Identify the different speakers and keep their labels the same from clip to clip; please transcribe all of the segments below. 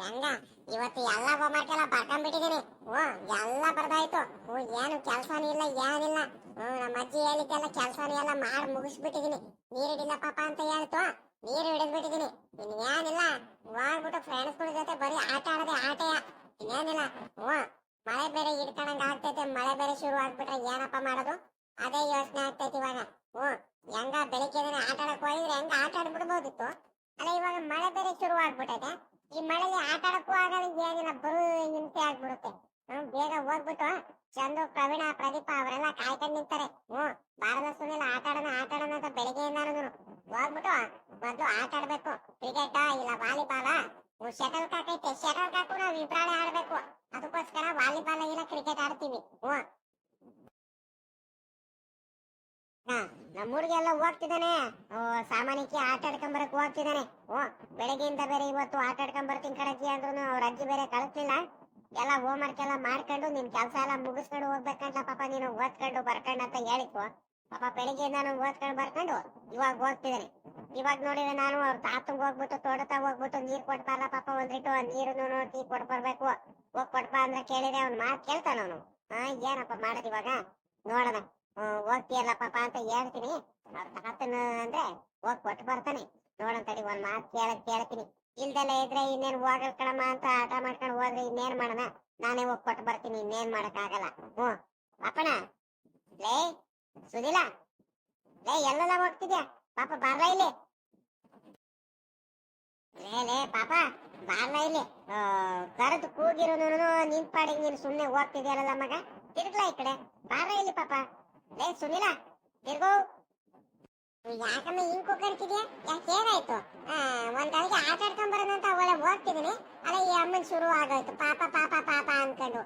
Speaker 1: ಹೆಂಗ? ಇವತ್ತು ಎಲ್ಲ ಹೋಮ್ವರ್ಕ್ ಎಲ್ಲ ಬರ್ಕೊಂಡ್ಬಿಟ್ಟಿದೀನಿ. ಓ, ಎಲ್ಲ ಬರ್ದಾಯ್ತು. ಓ, ಏನು ಕೆಲ್ಸನೂ ಇಲ್ಲ, ಏನಿಲ್ಲ. ಹ್ಞೂ ನಮ್ಮ ಅಜ್ಜಿ ಹೇಳಿದ್ದೆಲ್ಲ ಕೆಲ್ಸನೂ ಎಲ್ಲ ಮಾಡಿ ಮುಗಿಸ್ಬಿಟ್ಟಿದೀನಿ. ನೀರ್ ಹಿಡಿಲ್ಲ ಪಾಪ ಅಂತ ಹೇಳ್ತು. ನೀರು ಹಿಡಿದ್ಬಿಟ್ಟಿದೀನಿ. ಇನ್ನೇನಿಲ್ಲ. ಹೋಗ್ಬಿಟ್ಟು ಫ್ರೆಂಡ್ಸ್ಗಳ ಜೊತೆ ಬರೀ ಆಟ ಆಡದೆ ಆಟಯ. ಇನ್ನೇನಿಲ್ಲ. ಓ, ಮಳೆ ಬೇರೆ ಹಿಡ್ಕೊಂಡಂಗೆ ಆಗ್ತೈತೆ. ಮಳೆ ಬೇರೆ ಶುರು ಆಗ್ಬಿಟ್ರೆ ಏನಪ್ಪ ಮಾಡೋದು? ಅದೇ ಯೋಚನೆ ಆಗ್ತೈತಿ ಇವಾಗ. ಓ, ಹೆಂಗ ಬೆಳಿಗ್ಗೆ ಆಟ ಆಡಕ್ ಹೋಗಿದ್ರೆ ಹೆಂಗ ಆಟ ಆಡ್ಬಿಡ್ಬೋದಿತ್ತು? ಅಲ್ಲ, ಇವಾಗ ಮಳೆ ಬೇರೆ ಶುರು ಆಗ್ಬಿಟ್ಟೈತೆ. ಈ ಮಳೆಗೆ ಆಟ ಆಡಕ್ಕೂ ಆಗಲ್ಲ ಏನಿಲ್ಲ, ಬರು ಹಿಂಸೆ ಆಗ್ಬಿಡುತ್ತೆ. ಹ್ಮ್, ಬೇಗ ಹೋಗ್ಬಿಟ್ಟು ಚಂದು ಪ್ರವೀಣ, ಪ್ರದೀಪ ಅವರೆಲ್ಲ ಕಾಯ್ಕೊಂಡು ನಿಂತಾರೆ. ಹ್ಮ್, ಭಾರತ ಸುನಿಲ್ ಆಟ ಆಡೋಣ ಆಟ ಆಡೋಣ ಅಂತ ಬೆಳಿಗ್ಗೆಯಿಂದ ಹೋಗ್ಬಿಟ್ಟು ಮೊದ್ಲು ಆಟ ಆಡ್ಬೇಕು. ಕ್ರಿಕೆಟ್ ಇಲ್ಲ ವಾಲಿಬಾಲ ಶಟಲ್ ಕಾಕ್ ಐತೆ ಶಟಲ್ ಕಾಕು ನಾವು ಇಬ್ರಾಳೆ ಆಡ್ಬೇಕು. ಅದಕ್ಕೋಸ್ಕರ ವಾಲಿಬಾಲ್ ಇಲ್ಲ ಕ್ರಿಕೆಟ್ ಆಡ್ತೀವಿ. ಹ್ಮ್. ನಮ್ಮೂರಿಗೆಲ್ಲ ಹೋಗ್ತಿದ್ದಾನೆ. ಸಾಮಾನ್ಯಕ್ಕೆ ಆಟ ಆಡ್ಕೊಂಡ್ ಬರಕ್ ಹೋಗ್ತಿದ್ದಾನೆ. ಓ, ಬೆಳಗ್ಗೆಯಿಂದ ಬೇರೆ ಇವತ್ತು ಆಟ ಆಡ್ಕೊಂಡ್ ಬರ್ತೀನಿ ಕಡಕಿ ಅಂದ್ರೂ ಅವ್ರ ಅಜ್ಜಿ ಬೇರೆ ಕಳಿಸ್ಲಿಲ್ಲ. ಎಲ್ಲ ಹೋಮ್ ವರ್ಕ್ ಎಲ್ಲ ಮಾಡ್ಕೊಂಡು ನಿನ್ ಕೆಲಸ ಎಲ್ಲ ಮುಗಿಸ್ಕೊಂಡು ಹೋಗ್ಬೇಕಂತ ಪಾಪ ನೀನು ಓದ್ಕೊಂಡು ಬರ್ಕೊಂಡು ಅಂತ ಹೇಳಿತ್ತು ಪಾಪ ಬೆಳಿಗ್ಗೆಯಿಂದ ನಾನು ಓದ್ಕೊಂಡು ಬರ್ಕೊಂಡು ಇವಾಗ ಹೋಗ್ತಿದ್ದಾನೆ. ಇವಾಗ ನೋಡಿದ್ರೆ ನಾನು ಅವ್ರ ತಾತಂಗ್ ಹೋಗ್ಬಿಟ್ಟು ತೋಟತ ಹೋಗ್ಬಿಟ್ಟು ನೀರ್ ಕೊಡ್ಪಲ್ಲ ಪಾಪ ಒಂದಿಟ್ಟು ನೀರು ಟೀ ಕೊಟ್ ಬರ್ಬೇಕು ಹೋಗ್ ಕೊಟ್ಬ ಅಂದ್ರೆ ಕೇಳಿದ್ರೆ ಅವ್ನ್ ಮಾತ್ ಕೇಳ್ತಾನ ಅವನು. ಹಾ ಏನಪ್ಪ ಮಾಡೋದು ಇವಾಗ? ನೋಡೋಣ. ಹೋಗ್ತೀಯಲ್ಲ ಪಾಪ ಅಂತ ಹೇಳ್ತೀನಿ. ಅವ್ರ ಅಂದ್ರೆ ಹೋಗ್ ಕೊಟ್ಟು ಬರ್ತಾನೆ. ನೋಡೋಣ ತಡಿ, ಒಂದ್ ಮಾತ್ ಕೇಳಕ್ ಕೇಳ್ತೀನಿ. ಇಲ್ದೆಲ್ಲ ಇದ್ರೆ ಇನ್ನೇನ್ ಹೋಗಲ್ ಕಣಮ್ಮ ಅಂತ ಆಟ ಮಾಡ್ಕೊಂಡು ಹೋದ್ರೆ ಇನ್ನೇನ್ ಮಾಡೋಣ? ನಾನೇ ಹೋಗ್ ಕೊಟ್ಟು ಬರ್ತೀನಿ, ಇನ್ನೇನ್ ಮಾಡಕ್ ಆಗಲ್ಲ ಹ್ಮ್ ಲೇ ಸುನಿಲ ಲೇ, ಎಲ್ಲೆಲ್ಲ ಹೋಗ್ತಿದ್ಯಾ? ಪಾಪ ಬಾರ್ಲ ಇಲ್ಲಿ? ಲೇ ಲೇ, ಪಾಪ, ಬಾರ್ಲ ಇಲ್ಲಿ? ಕರೆದು ಕೂಗಿರೋನು ನಿನ್ ಪಾಡಿಗೆ ನೀನ್ ಸುಮ್ನೆ ಹೋಗ್ತಿದ್ಯಲ್ಲ ಮಗ? ತಿರ್ಗ್ಲಾ ಈ ಕಡೆ. ಬಾರ ಇಲ್ಲಿ ಪಾಪ. ಲೇ ಸುನಿಲ ತಿರ್ಗೋ ಯಾಕಮ್ಮ ಹಿಂಗ್ ಕೂಕರ್ತಿದ್ಯಾ ಯಾಕೆ ಏನಾಯ್ತು? ಒಂದ್ ಕಡೆಗೆ ಆಟ ಆಡ್ಕೊಂಡ್ ಬರೋಣ ಅಂತ ಒಳ್ಳೆ ಹೋಗ್ತಿದೀನಿ. ಅಲ್ಲ ಈ ಅಮ್ಮನ್ ಶುರು ಆಗೋಯ್ತು. ಪಾಪ ಪಾಪ ಪಾಪ ಅನ್ಕೊಂಡು.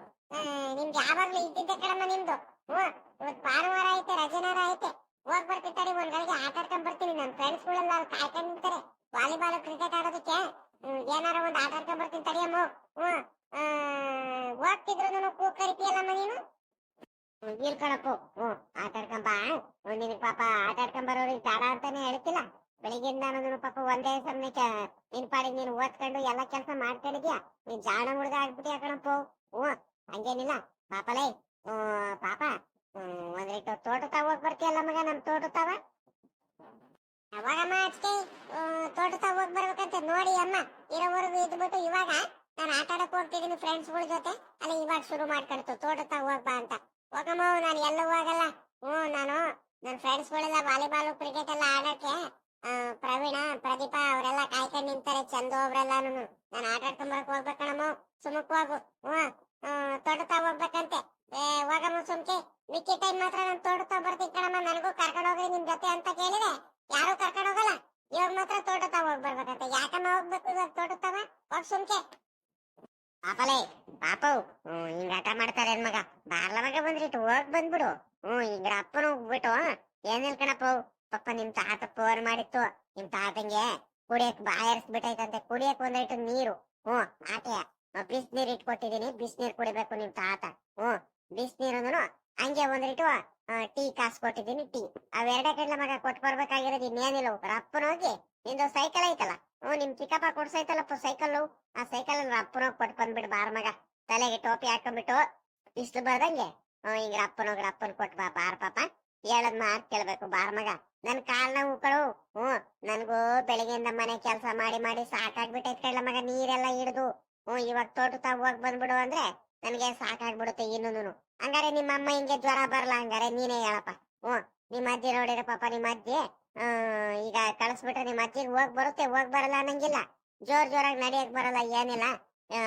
Speaker 1: ನಿಮ್ಗೆ ಯಾವಾಗ್ಲೂ ಇದ್ದಿದ್ದೆ ಕಡಮ್ಮ ನಿಮ್ದು? ಹ್ಮ್ ಇವತ್ ಭಾನುವಾರ ಐತೆ, ರಜನಾರ ಐತೆ. ಹೋಗ್ ಬರ್ತೀನಿ ತಡಿ ಒಂದ್ ಗಳಿಗೆ ಆಟ ಆಡ್ಕೊಂಡ್ ಬರ್ತೀನಿ ನನ್ ಫ್ರೆಂಡ್ಸ್ ಗಳೆಲ್ಲ ಅಲ್ಲಿ ಕಾಯ್ಕೊಂಡ್ ನಿಂತಾರೆ ವಾಲಿಬಾಲ್, ಕ್ರಿಕೆಟ್ ಆಡೋದಕ್ಕೆ. ಏನಾರ ಒಂದ್ ಆಟ ಆಡ್ಕೊಂಡ್ ಬರ್ತೀನಿ ತಡಿಯಮ್ಮ ಹ್ಮ್ ಹೋಗ್ತಿದ್ರು ನಾನು ಕೂಕರಿತಿಯಲ್ಲಮ್ಮ ನೀನು? ಇಲ್ ಕಣಪ್ಪು ಹ್ಮ್ ಆಟ ಆಡ್ಕೊಂಡ್ ಬಾ. ಹ್ಮ್, ನಿನಗ್ ಪಾಪ ಆಟ ಆಡ್ಕೊಂಡ್ ಬರೋರಿಗೆ ಬೇಡ ಅಂತಾನೆ ಹೇಳ್ತಿಲ್ಲ ಬೆಳಿಗ್ಗೆಯಿಂದ ನಾನು ಪಾಪ ಒಂದೇ ಸಮನೆ ನಿನ್ ಪಾಡಿ ನೀನು ಓದ್ಕೊಂಡು ಎಲ್ಲ ಕೆಲಸ ಮಾಡ್ಕೊಂಡಿದ್ಯಾ? ನೀನ್ ಜಾಣ ಹುಡುಗ ಆಗ್ಬಿಟ್ಟಿಯ ಕಣಪ್ಪು ಹ್ಮ್ ಹಂಗೇನಿಲ್ಲ. ಪಾಪಲೇ ಹ್ಮ್ ಪಾಪ ಹ್ಮ್ ರೀತಿ ತೋಟ ತಾವ ಹೋಗ್ ಬರ್ತೀಯಲ್ಲ ಮಗ ನಮ್ ತೋಟ ತಾವ ಯಾವಾಗಮ್ಮ ಅಜ್ಜಿ ತೋಟ ತಾವ ಹೋಗ್ ಬರ್ಬೇಕಂತ. ನೋಡಿ ಅಮ್ಮ ಇರೋವರೆಗೂ ಇದ್ಬಿಟ್ಟು ಇವಾಗ ನಾನು ಆಟ ಆಡಕ್ ಹೋಗ್ತಿದ್ದೀನಿ ಫ್ರೆಂಡ್ಸ್ಗಳ ಜೊತೆ. ಅಲ್ಲ ಇವಾಗ ಶುರು ಮಾಡ್ಕೊಳ್ತು ತೋಟ ತಾವ ಹೋಗ್ಬಾ ಅಂತ. ಹೋಗಮ್ಮ, ನಾನು ಎಲ್ಲೂ ಹೋಗಲ್ಲ. ಹ್ಞೂ, ನಾನು ನನ್ನ ಫ್ರೆಂಡ್ಸ್ಗಳೆಲ್ಲ ವಾಲಿಬಾಲ್ ಕ್ರಿಕೆಟ್ ಎಲ್ಲ ಆಡಕ್ಕೆ ಪ್ರವೀಣ, ಪ್ರದೀಪ ಅವರೆಲ್ಲ ಕಾಯ್ಕೊಂಡು ನಿಂತಾರೆ, ಚಂದು ಅವರೆಲ್ಲ ನಾನು ಆಟ ಆಡ್ಕೊಂಡ್ ಬರಕ್ ಹೋಗ್ಬೇಕಣಮ್ಮ ಸುಮಕ್ ಹೋಗು. ಹ್ಞೂ ತೋಟತಾ ಹೋಗ್ಬೇಕಂತೆ. ಏ, ಹೋಗಮ್ಮ ಸುಮ್ಕೆ. ಮಿಕ್ಕಿ ಟೈಮ್ ಮಾತ್ರ ನಾನು ತೋಟತಾ ಬರ್ತೀನಿ ಕಣಮ್ಮ, ನನಗೂ ಕರ್ಕೊಂಡು ಹೋಗ್ರಿ ನಿಮ್ ಜೊತೆ ಅಂತ ಕೇಳಿದೆ. ಯಾರು ಕರ್ಕೊಂಡು ಹೋಗಲ್ಲ. ಇವಾಗ ಮಾತ್ರ ತೋಟತಾ ಹೋಗ್ಬರ್ಬೇಕಂತೆ. ಯಾಕಮ್ಮ ಹೋಗ್ಬೇಕು ಇವಾಗ ತೋಟತಾವ ಹೋಗ್ ಸುಮ್ಕೆ. ಪಾಪಲೇ ಪಾಪ ಹಿಂಗ ಆಟ ಮಾಡ್ತಾರೆ ಏನ್ ಮಗ ಬಾರ್ಲ ಮಗ ಬಂದ್ರಿಟ್ಟು ಹೋಗ್ ಬಂದ್ಬಿಡು. ಹ್ಮ್ ಈಗ ಅಪ್ಪನ ಹೋಗ್ಬಿಟ್ಟು ಏನಿಲ್ ಕಣಪ್ಪ, ಪಪ್ಪ ನಿಮ್ ತಾತ ಫೋನ್ ಮಾಡಿತ್ತು. ನಿಮ್ ತಾತಂಗೆ ಕುಡಿಯಕ್ ಬಾಯರ್ಸ್ಬಿಟ್ಟೈತಂತೆ ಕುಡಿಯಕ್ ಒಂದೈಟು ನೀರು. ಹ್ಮ್ ಆಟೆಯ ಬಿಸ್ ನೀರ್ ಇಟ್ಕೊಟ್ಟಿದೀನಿ. ಬಿಸ್ ನೀರ್ ಕುಡಿಬೇಕು ನಿಮ್ ತಾತ. ಹ್ಮ್ ಬಿಸ್ ನೀರು ಹಂಗೆ ಒಂದಿಟ್ಟು ಟೀ ಕಾಸ್ ಕೊಟ್ಟಿದ್ದೀನಿ, ಟೀ. ಅವೆರಡೇ ಕಡೆ ಮಗ ಕೊಟ್ಟು ಬರ್ಬೇಕಾಗಿರೋದು ಇನ್ನೇನಿಲ್ಲ ಅಪ್ಪನ ಹೋಗಿ ನಿಂದು ಸೈಕಲ್ ಐತಲ್ಲ. ಹ್ಮ್ ನಿಮ್ ಚಿಕ್ಕಪ್ಪ ಕೊಡ್ಸೈತಲ್ಲಪ್ಪ ಸೈಕಲ್ ಆ ಸೈಕಲ್ ಅಪ್ಪನ ಕೊಟ್ ಕೊಟ್ಟು ಬಂದ್ಬಿಡು ಬಾರ ಮಗ. ತಲೆಗೆ ಟೋಪಿ ಹಾಕೊಂಡ್ಬಿಟ್ಟು, ಇಷ್ಟು ಬರ್ದಂಗೆ ಓ ಹಿಂಗ ಅಪ್ಪನೋಗ್ರ ಅಪ್ಪನ ಕೊಟ್ಟು ಬಾ ಬಾರ ಪಾಪ. ಹೇಳದ್ ಮಾತ್ ಕೇಳ್ಬೇಕು ಬಾರ್ ಮಗ. ನನ್ ಕಾಲ್ ಉಕ್ಕಳು, ಹ್ಞೂ, ನನ್ಗೂ ಬೆಳಗ್ಗೆಯಿಂದ ಮನೆ ಕೆಲಸ ಮಾಡಿ ಮಾಡಿ ಸಾಕಾಗ್ಬಿಟ್ಟೈತ್ ಕಳ್ಳ ಮಗ, ನೀರೆಲ್ಲ ಹಿಡ್ದು. ಹ್ಞೂ, ಇವಾಗ ತೋಟ ತಾವ್ ಹೋಗ್ ಬಂದ್ಬಿಡು ಅಂದ್ರೆ ನನ್ಗೆ ಸಾಕಾಗ್ಬಿಡುತ್ತೆ ಇನ್ನೂನು ಹಂಗಾರೆ ನಿಮ್ಮ ಅಮ್ಮ ಹಿಂಗೆ ಜ್ವರ ಬರಲ್ಲ ಹಂಗಾರೆ ನೀನೇ ಹೇಳಪ್ಪ. ಹ್ಞೂ ನಿಮ್ಮ ಅಜ್ಜಿ ನೋಡಿರ ಪಾಪ ನಿಮ್ಮ ಅಜ್ಜಿ ಈಗ ಕಳಿಸ್ಬಿಟ್ರೆ ನಿಮ್ಮ ಅಜ್ಜಿಗೆ ಹೋಗ್ ಬರುತ್ತೆ ಹೋಗ್ ಬರಲ್ಲ ಅನ್ನಂಗಿಲ್ಲ. ಜೋರ್ ಜೋರಾಗಿ ನಡಿಯಕ್ ಬರಲ್ಲ ಏನಿಲ್ಲ. ಆ,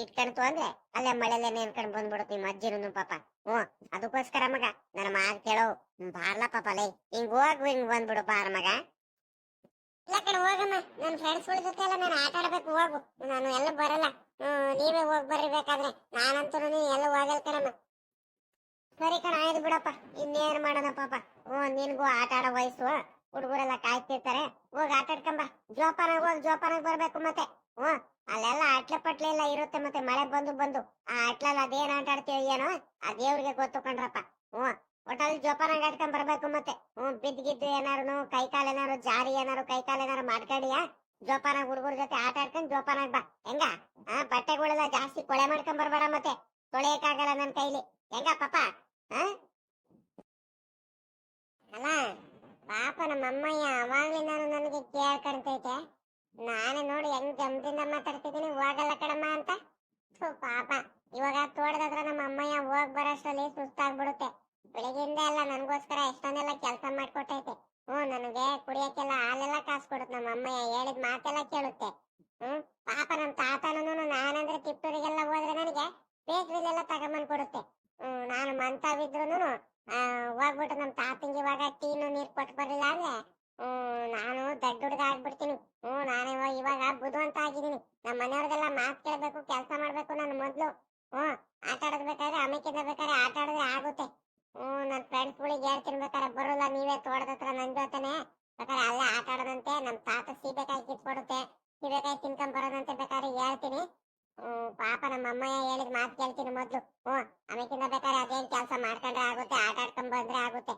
Speaker 1: ಇಟ್ಕೊಂಡ್ತು ಅಂದ್ರೆ ಅಲ್ಲೇ ಮಳೆಯಲ್ಲೇ ನೆನ್ಕೊಂಡ್ ಬಂದ್ಬಿಡುತ್ತೆ ನಿಮ್ಮ ಅಜ್ಜಿನೂ ಪಾಪ. ಹ್ಞೂ ಅದಕ್ಕೋಸ್ಕರ ಮಗ ನನ್ನ ಮಾತು ಕೇಳೋ ಬಾರ್ಲ ಪಾಪ ಲೇ ಹಿಂಗ್ ಹೋಗ್ ಹಿಂಗ್ ಬಂದ್ಬಿಡು ಬಾರ್ ಮಗ. ಇಲ್ಲ ಹೋಗಮ್ಮ. ನನ್ನ ಫ್ರೆಂಡ್ಸ್ಗಳ ಜೊತೆ ಎಲ್ಲ ನಾನು ಆಟ ಆಡ್ಬೇಕು, ಹೋಗು. ನಾನು ಎಲ್ಲ ಬರಲ್ಲ. ನೀವೇ ಹೋಗಿ ಬರ್ರಿ ಬೇಕಾದ್ರೆ. ನಾನಂತೂ ಎಲ್ಲ ಹೋಗಲ್ ಕಣಮ್ಮ. ಸರಿ ಕಣ, ಆಯ್ತು ಬಿಡಪ್ಪ. ಇನ್ನೇನ್ ಮಾಡೋಣ ಪಾಪ. ಓ ನಿನ್ಗೂ ಆಟ ಆಡೋ ವಯಸ್ಸು. ಹುಡುಗರೆಲ್ಲ ಕಾಯ್ತಿರ್ತಾರೆ. ಹೋಗಿ ಆಟ ಆಡ್ಕೊಂಬ ಜೋಪಾನಾಗ ಹೋಗಿ, ಜೋಪಾನಾಗ ಬರ್ಬೇಕು ಮತ್ತೆ. ಹ್ಮ್ ಅಲ್ಲೆಲ್ಲ ಅಟ್ಲೆ ಪಟ್ಲೆ ಎಲ್ಲ ಇರುತ್ತೆ ಮತ್ತೆ. ಮಳೆ ಬಂದು ಬಂದು. ಆ ಅಟ್ಲಲ್ಲಿ ಅದೇನ್ ಆಟ ಆಡ್ತೀವಿ ಏನೋ ಆ ದೇವ್ರಿಗೆ ಗೊತ್ತು ಕಣ್ರಪ್ಪ. ಹ್ಮ್ ಒಟ್ಟಲ್ಲಿ ಜೋಪಾನ ಆಡ್ಕೊಂಡ್ ಬರ್ಬೇಕು ಮತ್ತೆ. ಹ್ಮ್ ಬಿದ್ದ್ ಗಿದ್ದು ಏನಾರು ಕೈ ಕಾಲ್ ಏನಾರು ಜಾರಿ ಏನಾರು ಕೈ ಕಾಲ್ ಏನಾರು ಮಾಡ್ಕೊಂಡಿಯಾ? ಜೋಪಾನ ಹುಡುಗರ ಜೊತೆ ಆಟ ಆಡ್ಕೊಂಡ್ ಜೋಪಾನಾಗ್ ಬಾ. ಹೆಂಗ? ಆ, ಬಟ್ಟೆಗಳೆಲ್ಲ ಜಾಸ್ತಿ ಕೊಳೆ ಮಾಡ್ಕೊಂಡ್ ಬರ್ಬೇಡ ಮತ್ತೆ. ತೊಳೆಯಕ್ಕಾಗಲ್ಲ ನನ್ ಕೈಲಿ. ಹೆಂಗ ಪಾಪ? ಅಲ್ಲ, ಪಾಪ ನಮ್ಮ ಅಮ್ಮಯ್ಯ ಅವಾಗ್ಲಿಂದಾನು ನನಗೆ ಕೇಳ್ಕೊಂತೈತೆ. ನಾನು ನೋಡಿ ಹೆಂಗ್ ಜಮ್ದಿಂದ ಮಾತಾಡ್ತಿದ್ದೀನಿ, ಹೋಗಲ್ಲ ಕಡಮ್ಮ ಅಂತ. ಪಾಪ. ಇವಾಗ ತೋಟದತ್ರ ನಮ್ಮ ಅಮ್ಮಯ್ಯ ಹೋಗ್ ಬರೋಷ್ಟ್ರಲ್ಲಿ ಸುಸ್ತಾಗ್ಬಿಡುತ್ತೆ. ಬೆಳಿಗ್ಗೆಯಿಂದ ಎಲ್ಲ ನನಗೋಸ್ಕರ ಎಷ್ಟೊಂದೆಲ್ಲ ಕೆಲಸ ಮಾಡ್ಕೊಟ್ಟೈತೆ. ಹ್ಞೂ, ನನಗೆ ಕುಡಿಯಕ್ಕೆಲ್ಲ ಹಾಲೆಲ್ಲ ಕಾಸು ಕೊಡುತ್ತೆ ನಮ್ಮ ಅಮ್ಮಯ್ಯ ಹೇಳಿದ ಮಾತೆಲ್ಲ ಕೇಳುತ್ತೆ. ಹ್ಮ್ ಪಾಪ ನಮ್ಮ ತಾತನೂ ನಾನಂದ್ರೆ ಕಿತ್ತೂರಿಗೆಲ್ಲ ಹೋದ್ರೆ ನನಗೆ ಬೇಕ್ರಿಲೆಲ್ಲ ತಗೊಂಬಂದ್ ಕೊಡುತ್ತೆ ಹ್ಮ್ ನಾನು ಮಂತಾವಿದ್ರುನು ಹೋಗ್ಬಿಟ್ಟು ನಮ್ಮ ತಾತಂಗೆ ಇವಾಗ ಟೀನು ನೀರ್ ಕೊಟ್ಟು ಬರಲಿಲ್ಲ ಅಂದ್ರೆ ಹ್ಮ್ ನಾನು ದೊಡ್ಡ ಹುಡುಗ ಆಗ್ಬಿಡ್ತೀನಿ ಹ್ಮ್ ನಾನು ಇವಾಗ ಇವಾಗ ಬುದ್ಧಿವಂತ ಆಗಿದ್ದೀನಿ ನಮ್ಮ ಮನೆಯವ್ರದೆಲ್ಲ ಮಾತು ಕೇಳ್ಬೇಕು ಕೆಲಸ ಮಾಡ್ಬೇಕು ನಾನು ಮೊದ್ಲು ಹ್ಮ್ ಆಟ ಆಡೋದ್ ಬೇಕಾದ್ರೆ ಅಮೇಕಿಂದ ಬೇಕಾದ್ರೆ ಆಟ ಆಡಿದ್ರೆ ಆಗುತ್ತೆ ಹ್ಮ್ ನನ್ನ ಫ್ರೆಂಡ್ಸ್ ಗಳಿಗೆ ಹೇಳ್ತೀನಿ ಬೇಕಾದ್ರೆ ಬರೋಲ್ಲ ನೀವೇ ತೋಟದ ಹತ್ರ ನನ್ ಜೊತೆನೆ ಬೇಕಾದ್ರೆ ಅಲ್ಲೇ ಆಟ ಆಡೋದಂತೆ ನಮ್ಮ ತಾತ ಸೀಬೆಕಾಯಿ ಕಿತ್ಕೊಡುತ್ತೆ ಸೀಬೆಕಾಯಿ ತಿನ್ಕೊಂಡ್ ಬರೋದಂತೆ ಬೇಕಾದ್ರೆ ಹೇಳ್ತೀನಿ ಹ್ಮ್ ಪಾಪ ನಮ್ಮ ಅಮ್ಮಯ್ಯ ಹೇಳಿದ ಮಾತು ಕೇಳ್ತೀನಿ ಮೊದ್ಲು ಹ್ಮ್ ಆಮೇಕಿಂದ ಬೇಕಾದ್ರೆ ಅದೇನ್ ಕೆಲಸ ಮಾಡ್ಕೊಂಡ್ರೆ ಆಗುತ್ತೆ ಆಟ ಆಡ್ಕೊಂಡ್ ಬಂದ್ರೆ ಆಗುತ್ತೆ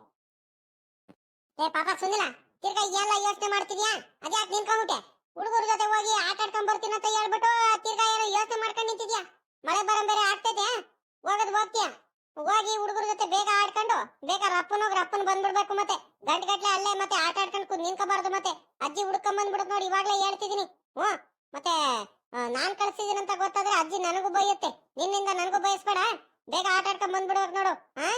Speaker 1: ಏ ಪಾಪ ಸುನಿಲ ತಿರ್ಗಾ ಎಲ್ಲ ಯೋಚನೆ ಮಾಡ್ತಿದ್ಯಾ ಅದ್ಯಾಕೆ ನಿಂತ್ಕೊಂಡ್ಬಿಟ್ಟೆ ಹುಡುಗರ ಜೊತೆ ಹೋಗಿ ಆಟ ಆಡ್ಕೊಂಡ್ ಬರ್ತೀನಿ ಅಂತ ಹೇಳ್ಬಿಟ್ಟು ತಿರ್ಗಾ ಏನೋ ಯೋಚನೆ ಮಾಡ್ಕೊಂಡು ನಿಂತಿದ್ಯಾ? ಮಳೆ ಬರೋ ಬೇರೆ ಆಗ್ತೈತೆ. ಹೋಗೋದ್ ಹೋಗ್ತೀಯ? ಹೋಗಿ ಹುಡುಗರ ಜೊತೆ ಬೇಗ ಆಡ್ಕೊಂಡು, ಬೇಗ ರಪ್ಪನ್ ಹೋಗಿ ರಪ್ಪನ್ ಬಂದ್ಬಿಡ್ಬೇಕು ಮತ್ತೆ. ಗಂಟೆ ಗಟ್ಲೆ ಅಲ್ಲೇ ಮತ್ತೆ ಆಟ ಆಡ್ಕೊಂಡು ಕೂತ್ ನಿನ್ಕೋಬಾರ್ದು ಮತ್ತೆ. ಅಜ್ಜಿ ಹುಡ್ಕೊಂಡ್ ಬಂದ್ಬಿಡುತ್ತೆ ನೋಡಿ ಇವಾಗ್ಲೇ ಹೇಳ್ತಿದೀನಿ ಹ್ಮ್ ಮತ್ತೆ ನಾನ್ ಕಳ್ಸಿದೀನಿ ಅಂತ ಗೊತ್ತಾದ್ರೆ ಅಜ್ಜಿ ನನಗೂ ಬೈಯುತ್ತೆ. ನಿನ್ನಿಂದ ನನಗೂ ಬಯಸ್ಬೇಡ. ಬೇಗ ಆಟ ಆಡ್ಕೊಂಡ್ ಬಂದ್ಬಿಡೋರ್ ನೋಡು ಹಾ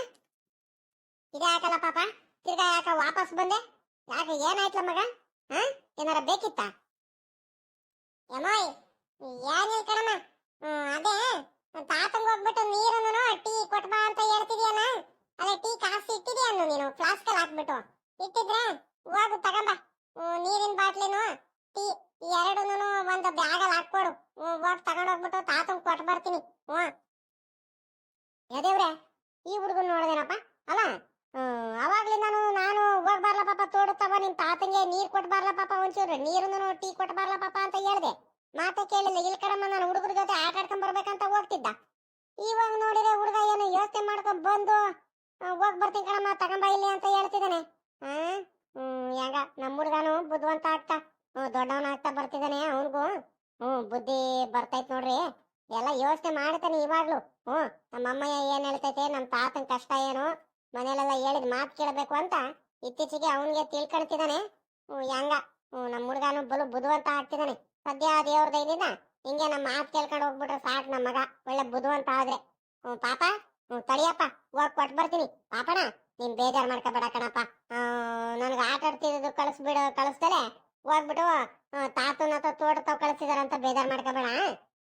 Speaker 1: ಇದೇ ಯಾಕಲ್ಲ ಪಾಪ? ತಿರ್ಗಾ ಯಾಕ ವಾಪಸ್ ಬಂದೆ? ಯಾಕೆ ಏನಾಯ್ತಲ್ಲ ಮಗ? ಹಾ ಏನಾರ ಬೇಕಿತ್ತ? ಯಮೋಯ್ ಏನಿಲ್ಲ ಕಣಮ್ಮ ಅದೇ. ತಾತಂಗ್ ಹೋಗ್ಬಿಟ್ಟು ನೀರನ್ನು ಟೀ ಕೊಟ್ಬಾ ಅಂತ ಹೇಳ್ತಿದ್ಯಲ್ಲ ಅದೇ ಟೀ ಕಾಸಿ ಇಟ್ಟಿದ್ಯಾನು ನೀನು ಫ್ಲಾಸ್ಕ್ ಅಲ್ಲಿ ಹಾಕ್ಬಿಟ್ಟು. ಇಟ್ಟಿದ್ರೆ ಹೋಗು, ತಗೊಂಬ. ನೀರಿನ ಬಾಟ್ಲಿನು, ಟೀ ಎರಡೂನು ಒಂದು ಬ್ಯಾಗ್ ಅಲ್ಲಿ ಹಾಕೊಡು ಹೋಗಿ ತಗೊಂಡ್ ಹೋಗ್ಬಿಟ್ಟು ತಾತಂಗ್ ಕೊಟ್ಟು ಬರ್ತೀನಿ. ಹ್ಮ್. ಯದೇವ್ರೆ, ಈ ಹುಡುಗನ್ ನೋಡ್ದೇನಪ್ಪ? ಅಲ್ಲ ಹ್ಮ್ ಅವಾಗ್ಲಿಂದಾನು ನಾನು ಹೋಗ್ಬಾರ್ಲ ಪಾಪ ತೋಡುತ್ತವ ನಿನ್ ತಾತಂಗೆ ನೀರ್ ಕೊಟ್ಬಾರ್ಲ ಪಾಪ ಒಂಚೂರು. ನೀರನ್ನು ಟೀ ಕೊಟ್ಬಾರ್ಲ ಪಾಪ ಅಂತ ಹೇಳ್ದೆ. ಮಾತೆ ಕೇಳಿಲ್ಲ. ಇಲ್ಲಿ ಕಡಮ್ಮ ನಾನು ಹುಡುಗರ ಜೊತೆ ಆಟ ಆಡ್ಕೊಂಡ್ ಬರ್ಬೇಕಂತ ಹೋಗ್ತಿದ್ದ. ಇವಾಗ ನೋಡಿದ್ರೆ ಹುಡುಗ ಏನು ಯೋಚನೆ ಮಾಡ್ಕೊಂಡ್ ಬಂದು ಹೋಗ್ ಬರ್ತೀನಿ ಕಣಮ್ಮ, ತಗೊಂಬ ಇಲ್ಲಿ ಅಂತ ಹೇಳ್ತಿದ್ದಾನೆ. ಹಾ ಹೆಂಗ ನಮ್ಮ ಹುಡುಗನು ಬುದ್ಧಿವಂತ ಆಗ್ತಾ, ಹ್ಮ್, ದೊಡ್ಡವನ ಆಗ್ತಾ ಬರ್ತಿದ್ದಾನೆ ಅವನಿಗೂ. ಹ್ಮ್, ಬುದ್ಧಿ ಬರ್ತೈತ್ ನೋಡ್ರಿ. ಎಲ್ಲ ಯೋಚನೆ ಮಾಡ್ತಾನೆ ಇವಾಗ್ಲು. ಹ್ಮ್ ನಮ್ಮ ಅಮ್ಮಯ್ಯ ಏನ್ ಹೇಳ್ತೈತೆ ನಮ್ಮ ತಾತನ ಕಷ್ಟ ಏನು ಮನೇಲೆಲ್ಲ ಹೇಳಿದ್ ಮಾತು ಕೇಳಬೇಕು ಅಂತ ಇತ್ತೀಚೆಗೆ ಅವನಿಗೆ ತಿಳ್ಕೊಳ್ತಿದ್ದಾನೆ ಹೆಂಗ? ನಮ್ಮ ಹುಡುಗನು ಬಲು ಬುದ್ಧಿವಂತ ಆಗ್ತಿದ್ದಾನೆ ಸದ್ಯ ದೇವ್ರ ದಯದಿಂದ ಹಿಂಗೆ ನಮ್ಮ ಮಾತು ಕೇಳ್ಕೊಂಡು ಹೋಗ್ಬಿಟ್ರೆ ಸಾಕು ನಮ್ಮ ಮಗ. ಒಳ್ಳೆ ಬುದ್ಧಿವಂತ ಆದ್ರೆ. ಹ್ಞೂ ಪಾಪ. ಹ್ಞೂ ತಡಿಯಪ್ಪ. ಹೋಗ್ ಕೊಟ್ ಬರ್ತೀನಿ. ಪಾಪಣ ನೀನ್ ಬೇಜಾರ್ ಮಾಡ್ಕೋಬೇಡ ಕಣಪ್ಪ. ನನಗೆ ಆಟ ಆಡ್ತಿದ್ದು ಕಳಿಸ್ಬಿಡು, ಕಳಿಸ್ದಲೆ ಹೋಗ್ಬಿಟ್ಟು ತಾತನ ತೋಟ ತಾವು ಕಳಿಸಿದಾರಂತ ಬೇಜಾರ್ ಮಾಡ್ಕೋಬೇಡ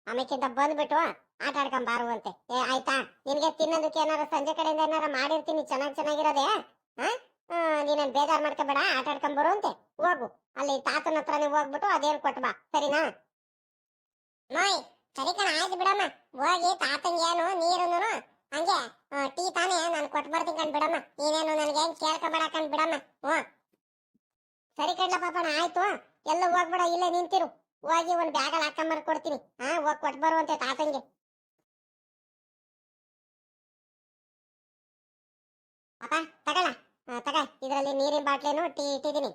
Speaker 1: ಆಮೇಕಿಂತ ಬಂದ್ಬಿಟ್ಟು ಆಟ ಆಡ್ಕೊಂಡ್ ಬಾರುವಂತೆ ಏ, ಆಯ್ತಾ? ನಿನ್ಗೆ ತಿನ್ನೋದಕ್ಕೆ ಏನಾರ ಸಂಜೆ ಕಡೆಯಿಂದ ಏನಾರ ಮಾಡಿರ್ತೀನಿ, ಚೆನ್ನಾಗಿ ಚೆನ್ನಾಗಿರೋದೆ? ಹಾ ನೀನೇನ್ ಬೇಜಾರ್ ಮಾಡ್ಕೋಬೇಡ, ಆಟ ಆಡ್ಕೊಂಡ್ ಬರುವಂತೆ ಹೋಗು. ಅಲ್ಲಿ ತಾತನ ಹತ್ರನೇ ಹೋಗ್ಬಿಟ್ಟು ಅದೇನ್ ಕೊಟ್ಟು ಬಾ ಸರಿನಾ ಸರಿ ಕಣ, ಆಯ್ತು ಬಿಡಮ್ಮ. ಹೋಗಿ ತಾತಂಗ ಏನು ನೀರುನು ಹಂಗೆ ಟೀ ತಾನೇ ನಾನು ಕೊಟ್ಟು ಬರ್ತೀನಿ ಕಣ್ ಬಿಡಮ್ಮ. ನೀನೇನು ನನಗೆ ಏನ್ ಕೇಳ್ಕೊಬೇಡ ಕಣ್ ಬಿಡಮ್ಮ. ಹ್ಞೂ. ಸರಿ ಕಣ್ಲ ಪಾಪಣ ಆಯ್ತು. ಎಲ್ಲ ಹೋಗ್ಬೇಡ, ಇಲ್ಲೇ ನಿಂತಿರು. ಹೋಗಿ ಒಂದ್ ಬ್ಯಾಗಲ್ಲಿ ಹಾಕೊಂಬರ್ ಕೊಡ್ತೀನಿ. ಹಾ ಹೋಗಿ ಕೊಟ್ಟು ಬರುವಂತೆ ತಾತಂಗೆ. ಪಾಪ ತಗೊಳ ತಗ ಇದರಲ್ಲಿ ನೀರಿನ ಬಾಟ್ಲೇನು ಟೀ ಇಟ್ಟಿದ್ದೀನಿ.